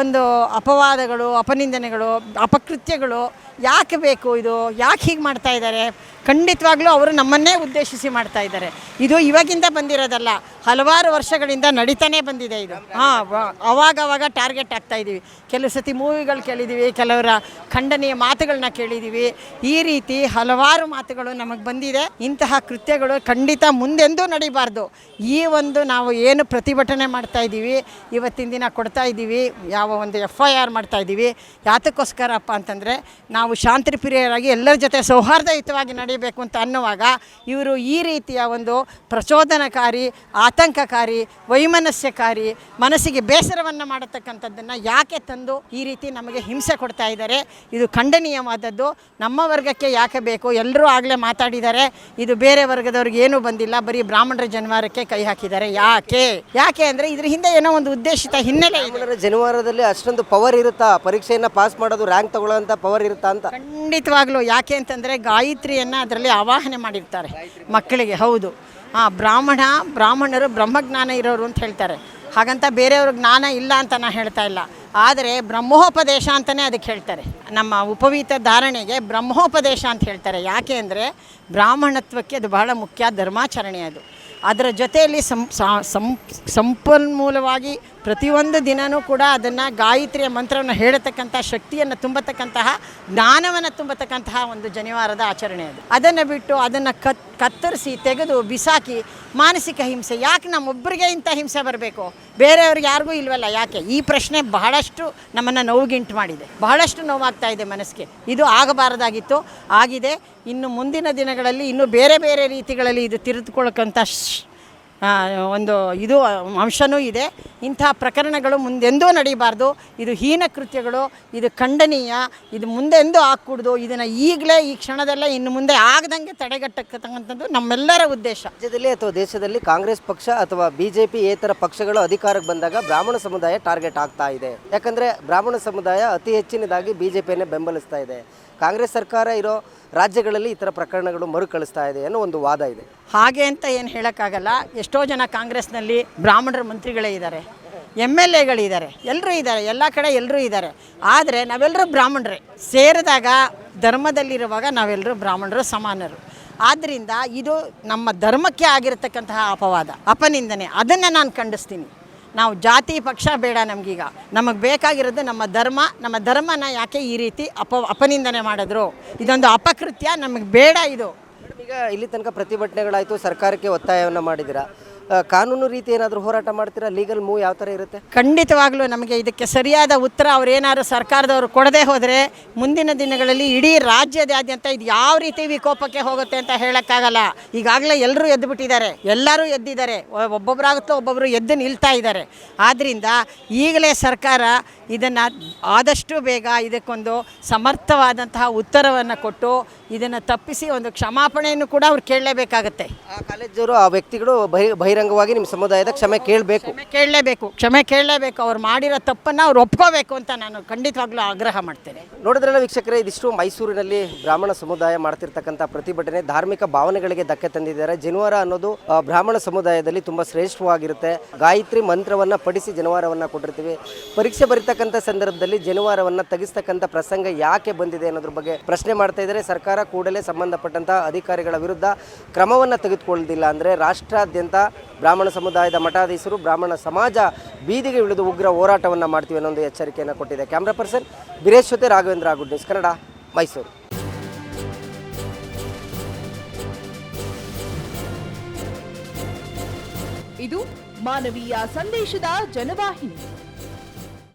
ಒಂದು ಅಪವಾದಗಳು, ಅಪನಿಂದನೆಗಳು, ಅಪಕೃತ್ಯಗಳು ಯಾಕೆ ಬೇಕು ಇದು? ಯಾಕೆ ಹೀಗೆ ಮಾಡ್ತಾ ಇದ್ದಾರೆ? ಖಂಡಿತವಾಗ್ಲೂ ಅವರು ನಮ್ಮನ್ನೇ ಉದ್ದೇಶಿಸಿ ಮಾಡ್ತಾ ಇದ್ದಾರೆ. ಇದು ಇವಾಗಿಂದ ಬಂದಿರೋದಲ್ಲ, ಹಲವಾರು ವರ್ಷಗಳಿಂದ ನಡೀತಾನೆ ಬಂದಿದೆ ಇದು. ಹಾಂ ಅವಾಗ ಅವಾಗ ಟಾರ್ಗೆಟ್ ಆಗ್ತಾ ಇದ್ದೀವಿ. ಕೆಲವು ಸತಿ ಮೂವಿಗಳು ಕೇಳಿದ್ದೀವಿ, ಕೆಲವರ ಖಂಡನೀಯ ಮಾತುಗಳನ್ನ ಕೇಳಿದ್ದೀವಿ. ಈ ರೀತಿ ಹಲವಾರು ಮಾತುಗಳು ನಮಗೆ ಬಂದಿದೆ. ಇಂತಹ ಕೃತ್ಯಗಳು ಖಂಡಿತ ಮುಂದೆಂದೂ ನಡಿಬಾರ್ದು. ಈ ಒಂದು ನಾವು ಏನು ಪ್ರತಿಭಟನೆ ಮಾಡ್ತಾ ಇದ್ದೀವಿ, ಇವತ್ತಿನ ದಿನ ಕೊಡ್ತಾ ಇದ್ದೀವಿ, ಯಾವ ಒಂದು ಎಫ್ ಐ ಆರ್ ಮಾಡ್ತಾ ಇದ್ದೀವಿ, ಯಾತಕ್ಕೋಸ್ಕರಪ್ಪ ಅಂತಂದರೆ ನಾವು ಶಾಂತಿ ಪ್ರಿಯರಾಗಿ ಎಲ್ಲರ ಜೊತೆ ಸೌಹಾರ್ದಯುತವಾಗಿ ನಡೀಬೇಕು ಅಂತ ಅನ್ನುವಾಗ ಇವರು ಈ ರೀತಿಯ ಒಂದು ಪ್ರಚೋದನಕಾರಿ ಆತಂಕಕಾರಿ ವೈಮನಸ್ಯಕಾರಿ ಮನಸ್ಸಿಗೆ ಬೇಸರವನ್ನು ಮಾಡತಕ್ಕಂಥದ್ದನ್ನು ಯಾಕೆ ತಂದು ಈ ರೀತಿ ನಮಗೆ ಹಿಂಸೆ ಕೊಡ್ತಾ ಇದ್ದಾರೆ? ಇದು ಖಂಡನೀಯವಾದದ್ದು. ನಮ್ಮ ವರ್ಗಕ್ಕೆ ಯಾಕೆ ಬೇಕು? ಎಲ್ಲರೂ ಆಗಲೇ ಮಾತಾಡಿದ್ದಾರೆ. ಇದು ಬೇರೆ ವರ್ಗದವ್ರಿಗೆ ಏನೂ ಬಂದಿಲ್ಲ. ಬರೀ ಬ್ರಾಹ್ಮಣರ ಜನವಾರಕ್ಕೆ ಕೈ ಹಾಕಿದ್ದಾರೆ. ಯಾಕೆ? ಯಾಕೆ ಅಂದರೆ ಇದ್ರ ಹಿಂದೆ ಏನೋ ಒಂದು ಉದ್ದೇಶಿತ ಹಿನ್ನೆಲೆ ಜನವಾರದಲ್ಲಿ ಅಷ್ಟೊಂದು ಪವರ್ ಇರುತ್ತಾ? ಪರೀಕ್ಷೆಯನ್ನು ಪಾಸ್ ಮಾಡೋದು ರ್ಯಾಂಕ್ ತಗೊಳ್ಳೋ ಪವರ್ ಇರುತ್ತಾ ಅಂತ? ಖಂಡಿತವಾಗ್ಲೂ. ಯಾಕೆ ಅಂತಂದರೆ ಗಾಯತ್ರಿಯನ್ನು ಅದರಲ್ಲಿ ಆವಾಹನೆ ಮಾಡಿರ್ತಾರೆ. ಮಕ್ಕಳಿಗೆ, ಹೌದು. ಹಾಂ ಬ್ರಾಹ್ಮಣ, ಬ್ರಾಹ್ಮಣರು ಬ್ರಹ್ಮಜ್ಞಾನ ಇರೋರು ಅಂತ ಹೇಳ್ತಾರೆ. ಹಾಗಂತ ಬೇರೆಯವ್ರ ಜ್ಞಾನ ಇಲ್ಲ ಅಂತ ನಾನು ಹೇಳ್ತಾ ಇಲ್ಲ. ಆದರೆ ಬ್ರಹ್ಮೋಪದೇಶ ಅಂತಲೇ ಅದಕ್ಕೆ ಹೇಳ್ತಾರೆ. ನಮ್ಮ ಉಪವೀತ ಧಾರಣೆಗೆ ಬ್ರಹ್ಮೋಪದೇಶ ಅಂತ ಹೇಳ್ತಾರೆ. ಯಾಕೆ ಅಂದರೆ ಬ್ರಾಹ್ಮಣತ್ವಕ್ಕೆ ಅದು ಬಹಳ ಮುಖ್ಯ ಧರ್ಮಾಚರಣೆ ಅದು. ಅದರ ಜೊತೆಯಲ್ಲಿ ಸಂಪನ್ಮೂಲವಾಗಿ ಪ್ರತಿಯೊಂದು ದಿನವೂ ಕೂಡ ಅದನ್ನು ಗಾಯತ್ರಿಯ ಮಂತ್ರವನ್ನು ಹೇಳತಕ್ಕಂಥ ಶಕ್ತಿಯನ್ನು ತುಂಬತಕ್ಕಂತಹ ಜ್ಞಾನವನ್ನು ತುಂಬತಕ್ಕಂತಹ ಒಂದು ಜನಿವಾರದ ಆಚರಣೆ ಅದು. ಅದನ್ನು ಬಿಟ್ಟು ಅದನ್ನು ಕತ್, ಕತ್ತರಿಸಿ, ತೆಗೆದು, ಬಿಸಾಕಿ, ಮಾನಸಿಕ ಹಿಂಸೆ, ಯಾಕೆ ನಮ್ಮೊಬ್ಬರಿಗೆ ಇಂಥ ಹಿಂಸೆ ಬರಬೇಕು? ಬೇರೆಯವ್ರಿಗೆ ಯಾರಿಗೂ ಇಲ್ವಲ್ಲ, ಯಾಕೆ? ಈ ಪ್ರಶ್ನೆ ಬಹಳಷ್ಟು ನಮ್ಮನ್ನು ನೋವುಗಿಂಟು ಮಾಡಿದೆ. ಬಹಳಷ್ಟು ನೋವಾಗ್ತಾ ಇದೆ ಮನಸ್ಸಿಗೆ. ಇದು ಆಗಬಾರದಾಗಿತ್ತು, ಆಗಿದೆ. ಇನ್ನು ಮುಂದಿನ ದಿನಗಳಲ್ಲಿ, ಇನ್ನೂ ಬೇರೆ ಬೇರೆ ರೀತಿಗಳಲ್ಲಿ ಇದು ತಿರಿದುಕೊಳ್ಳಕ್ಕಂಥ ಒಂದು ಇದು ಅಂಶನೂ ಇದೆ. ಇಂಥ ಪ್ರಕರಣಗಳು ಮುಂದೆಂದೂ ನಡೀಬಾರ್ದು. ಇದು ಹೀನ ಕೃತ್ಯಗಳು, ಇದು ಖಂಡನೀಯ, ಇದು ಮುಂದೆಂದೂ ಹಾಕ್ಕೂಡ್ದು ಇದನ್ನು ಈಗಲೇ ಈ ಕ್ಷಣದಲ್ಲೇ ಇನ್ನು ಮುಂದೆ ಆಗದಂಗೆ ತಡೆಗಟ್ಟಕ್ಕಂಥದ್ದು ನಮ್ಮೆಲ್ಲರ ಉದ್ದೇಶ. ರಾಜ್ಯದಲ್ಲಿ ಅಥವಾ ದೇಶದಲ್ಲಿ ಕಾಂಗ್ರೆಸ್ ಪಕ್ಷ ಅಥವಾ ಬಿ ಜೆ ಪಿ ಏತರ ಪಕ್ಷಗಳು ಅಧಿಕಾರಕ್ಕೆ ಬಂದಾಗ ಬ್ರಾಹ್ಮಣ ಸಮುದಾಯ ಟಾರ್ಗೆಟ್ ಆಗ್ತಾ ಇದೆ. ಯಾಕಂದರೆ ಬ್ರಾಹ್ಮಣ ಸಮುದಾಯ ಅತಿ ಹೆಚ್ಚಿನದಾಗಿ ಬಿ ಜೆ ಪಿಯನ್ನೇ ಬೆಂಬಲಿಸ್ತಾ ಇದೆ. ಕಾಂಗ್ರೆಸ್ ಸರ್ಕಾರ ಇರೋ ರಾಜ್ಯಗಳಲ್ಲಿ ಈ ಥರ ಪ್ರಕರಣಗಳು ಮರುಕಳಿಸ್ತಾ ಇದೆ ಅನ್ನೋ ಒಂದು ವಾದ ಇದೆ. ಹಾಗೆ ಅಂತ ಏನು ಹೇಳೋಕ್ಕಾಗಲ್ಲ, ಎಷ್ಟೋ ಜನ ಕಾಂಗ್ರೆಸ್ನಲ್ಲಿ ಬ್ರಾಹ್ಮಣರ ಮಂತ್ರಿಗಳೇ ಇದ್ದಾರೆ ಎಂ ಎಲ್ ಎಗಳಿದ್ದಾರೆ ಎಲ್ಲರೂ ಇದ್ದಾರೆ ಎಲ್ಲ ಕಡೆ ಎಲ್ಲರೂ ಇದ್ದಾರೆ. ಆದರೆ ನಾವೆಲ್ಲರೂ ಬ್ರಾಹ್ಮಣರೇ. ಸೇರಿದಾಗ ಧರ್ಮದಲ್ಲಿರುವಾಗ ನಾವೆಲ್ಲರೂ ಬ್ರಾಹ್ಮಣರು ಸಮಾನರು. ಆದ್ದರಿಂದ ಇದು ನಮ್ಮ ಧರ್ಮಕ್ಕೆ ಆಗಿರತಕ್ಕಂತಹ ಅಪವಾದ, ಅಪನಿಂದನೆ. ಅದನ್ನು ನಾನು ಖಂಡಿಸ್ತೀನಿ. ನಾವು ಜಾತಿ ಪಕ್ಷ ಬೇಡ ನಮಗೀಗ. ನಮಗೆ ಬೇಕಾಗಿರೋದು ನಮ್ಮ ಧರ್ಮ, ನಮ್ಮ ಧರ್ಮನ ಯಾಕೆ ಈ ರೀತಿ ಅಪ, ಅಪನಿಂದನೆ ಮಾಡಿದ್ರು? ಇದೊಂದು ಅಪಕೃತ್ಯ, ನಮಗೆ ಬೇಡ ಇದು. ಈಗ ಇಲ್ಲಿ ತನಕ ಪ್ರತಿಭಟನೆಗಳಾಯಿತು, ಸರ್ಕಾರಕ್ಕೆ ಒತ್ತಾಯವನ್ನು ಮಾಡಿದ್ದೀರಾ? ಕಾನೂನು ರೀತಿ ಏನಾದರೂ ಹೋರಾಟ ಮಾಡ್ತೀರಾ? ಲೀಗಲ್ ಮೂವ್ ಯಾವ ಥರ ಇರುತ್ತೆ? ಖಂಡಿತವಾಗ್ಲೂ ನಮಗೆ ಇದಕ್ಕೆ ಸರಿಯಾದ ಉತ್ತರ ಅವ್ರೇನಾದ್ರು ಸರ್ಕಾರದವರು ಕೊಡದೇ ಹೋದರೆ ಮುಂದಿನ ದಿನಗಳಲ್ಲಿ ಇಡೀ ರಾಜ್ಯದಾದ್ಯಂತ ಇದು ಯಾವ ರೀತಿ ವಿಕೋಪಕ್ಕೆ ಹೋಗುತ್ತೆ ಅಂತ ಹೇಳೋಕ್ಕಾಗಲ್ಲ. ಈಗಾಗಲೇ ಎಲ್ಲರೂ ಎದ್ದು ಬಿಟ್ಟಿದ್ದಾರೆ ಎಲ್ಲರೂ ಎದ್ದಿದ್ದಾರೆ. ಒಬ್ಬೊಬ್ಬರಾಗುತ್ತೋ ಒಬ್ಬೊಬ್ಬರು ಎದ್ದು ನಿಲ್ತಾ ಇದ್ದಾರೆ. ಆದ್ದರಿಂದ ಈಗಲೇ ಸರ್ಕಾರ ಇದನ್ನು ಆದಷ್ಟು ಬೇಗ ಇದಕ್ಕೊಂದು ಸಮರ್ಥವಾದಂತಹ ಉತ್ತರವನ್ನು ಕೊಟ್ಟು ಇದನ್ನು ತಪ್ಪಿಸಿ ಒಂದು ಕ್ಷಮಾಪಣೆಯನ್ನು ಕೂಡ ಅವ್ರು ಕೇಳಲೇಬೇಕಾಗತ್ತೆ. ಆ ಕಾಲೇಜವರು ಆ ವ್ಯಕ್ತಿಗಳು ಬಹಿ ಬಹಿರಂಗವಾಗಿ ನಿಮ್ಮ ಸಮುದಾಯದ ಕ್ಷಮೆ ಕೇಳಬೇಕು. ಕ್ಷಮೆ ಕೇಳಲೇಬೇಕು. ಕ್ಷಮೆ ಕೇಳಲೇಬೇಕು. ಅವ್ರು ಮಾಡಿರೋ ತಪ್ಪನ್ನು ಅವ್ರು ಒಪ್ಕೋಬೇಕು ಅಂತ ನಾನು ಖಂಡಿತವಾಗ್ಲೂ ಆಗ್ರಹ ಮಾಡ್ತೇನೆ. ನೋಡಿದ್ರಲ್ಲ ವೀಕ್ಷಕರೇ ಇದಿಷ್ಟು ಮೈಸೂರಿನಲ್ಲಿ ಬ್ರಾಹ್ಮಣ ಸಮುದಾಯ ಮಾಡ್ತಿರ್ತಕ್ಕಂಥ ಪ್ರತಿಭಟನೆ ಧಾರ್ಮಿಕ ಭಾವನೆಗಳಿಗೆ ಧಕ್ಕೆ ತಂದಿದ್ದಾರೆ. ಜನವಾರ ಅನ್ನೋದು ಆ, ಬ್ರಾಹ್ಮಣ ಸಮುದಾಯದಲ್ಲಿ ತುಂಬ ಶ್ರೇಷ್ಠವಾಗಿರುತ್ತೆ. ಗಾಯತ್ರಿ ಮಂತ್ರವನ್ನು ಪಡಿಸಿ ಜನವಾರವನ್ನು ಕೊಟ್ಟಿರ್ತೀವಿ. ಪರೀಕ್ಷೆ ಬರೀತಕ್ಕಂಥ ಸಂದರ್ಭದಲ್ಲಿ ಜನವಾರವನ್ನು ತೆಗೆಸ್ತಕ್ಕಂಥ ಪ್ರಸಂಗ ಯಾಕೆ ಬಂದಿದೆ ಅನ್ನೋದ್ರ ಬಗ್ಗೆ ಪ್ರಶ್ನೆ ಮಾಡ್ತಾ ಇದ್ದಾರೆ. ಸರ್ಕಾರ ಕೂಡಲೇ ಸಂಬಂಧಪಟ್ಟಂಥ ಅಧಿಕಾರಿಗಳ ವಿರುದ್ಧ ಕ್ರಮವನ್ನು ತೆಗೆದುಕೊಳ್ಳೋದಿಲ್ಲ ಅಂದರೆ ರಾಷ್ಟ್ರಾದ್ಯಂತ ಬ್ರಾಹ್ಮಣ ಸಮುದಾಯದ ಮಠಾಧೀಶರು, ಬ್ರಾಹ್ಮಣ ಸಮಾಜ ಬೀದಿಗೆ ಇಳಿದು ಉಗ್ರ ಹೋರಾಟವನ್ನು ಮಾಡ್ತೀವಿ ಅನ್ನೋ ಒಂದು ಎಚ್ಚರಿಕೆಯನ್ನು ಕೊಟ್ಟಿದೆ ಕ್ಯಾಮ್ರಾ ಪರ್ಸನ್ ಬಿರೇಶ್ ಜೊತೆ ರಾಘವೇಂದ್ರ ಗುಡ್ ನ್ಯೂಸ್ ಕನ್ನಡ ಮೈಸೂರು ಇದು ಮಾನವೀಯ ಸಂದೇಶದ ಜನವಾಹಿನಿ.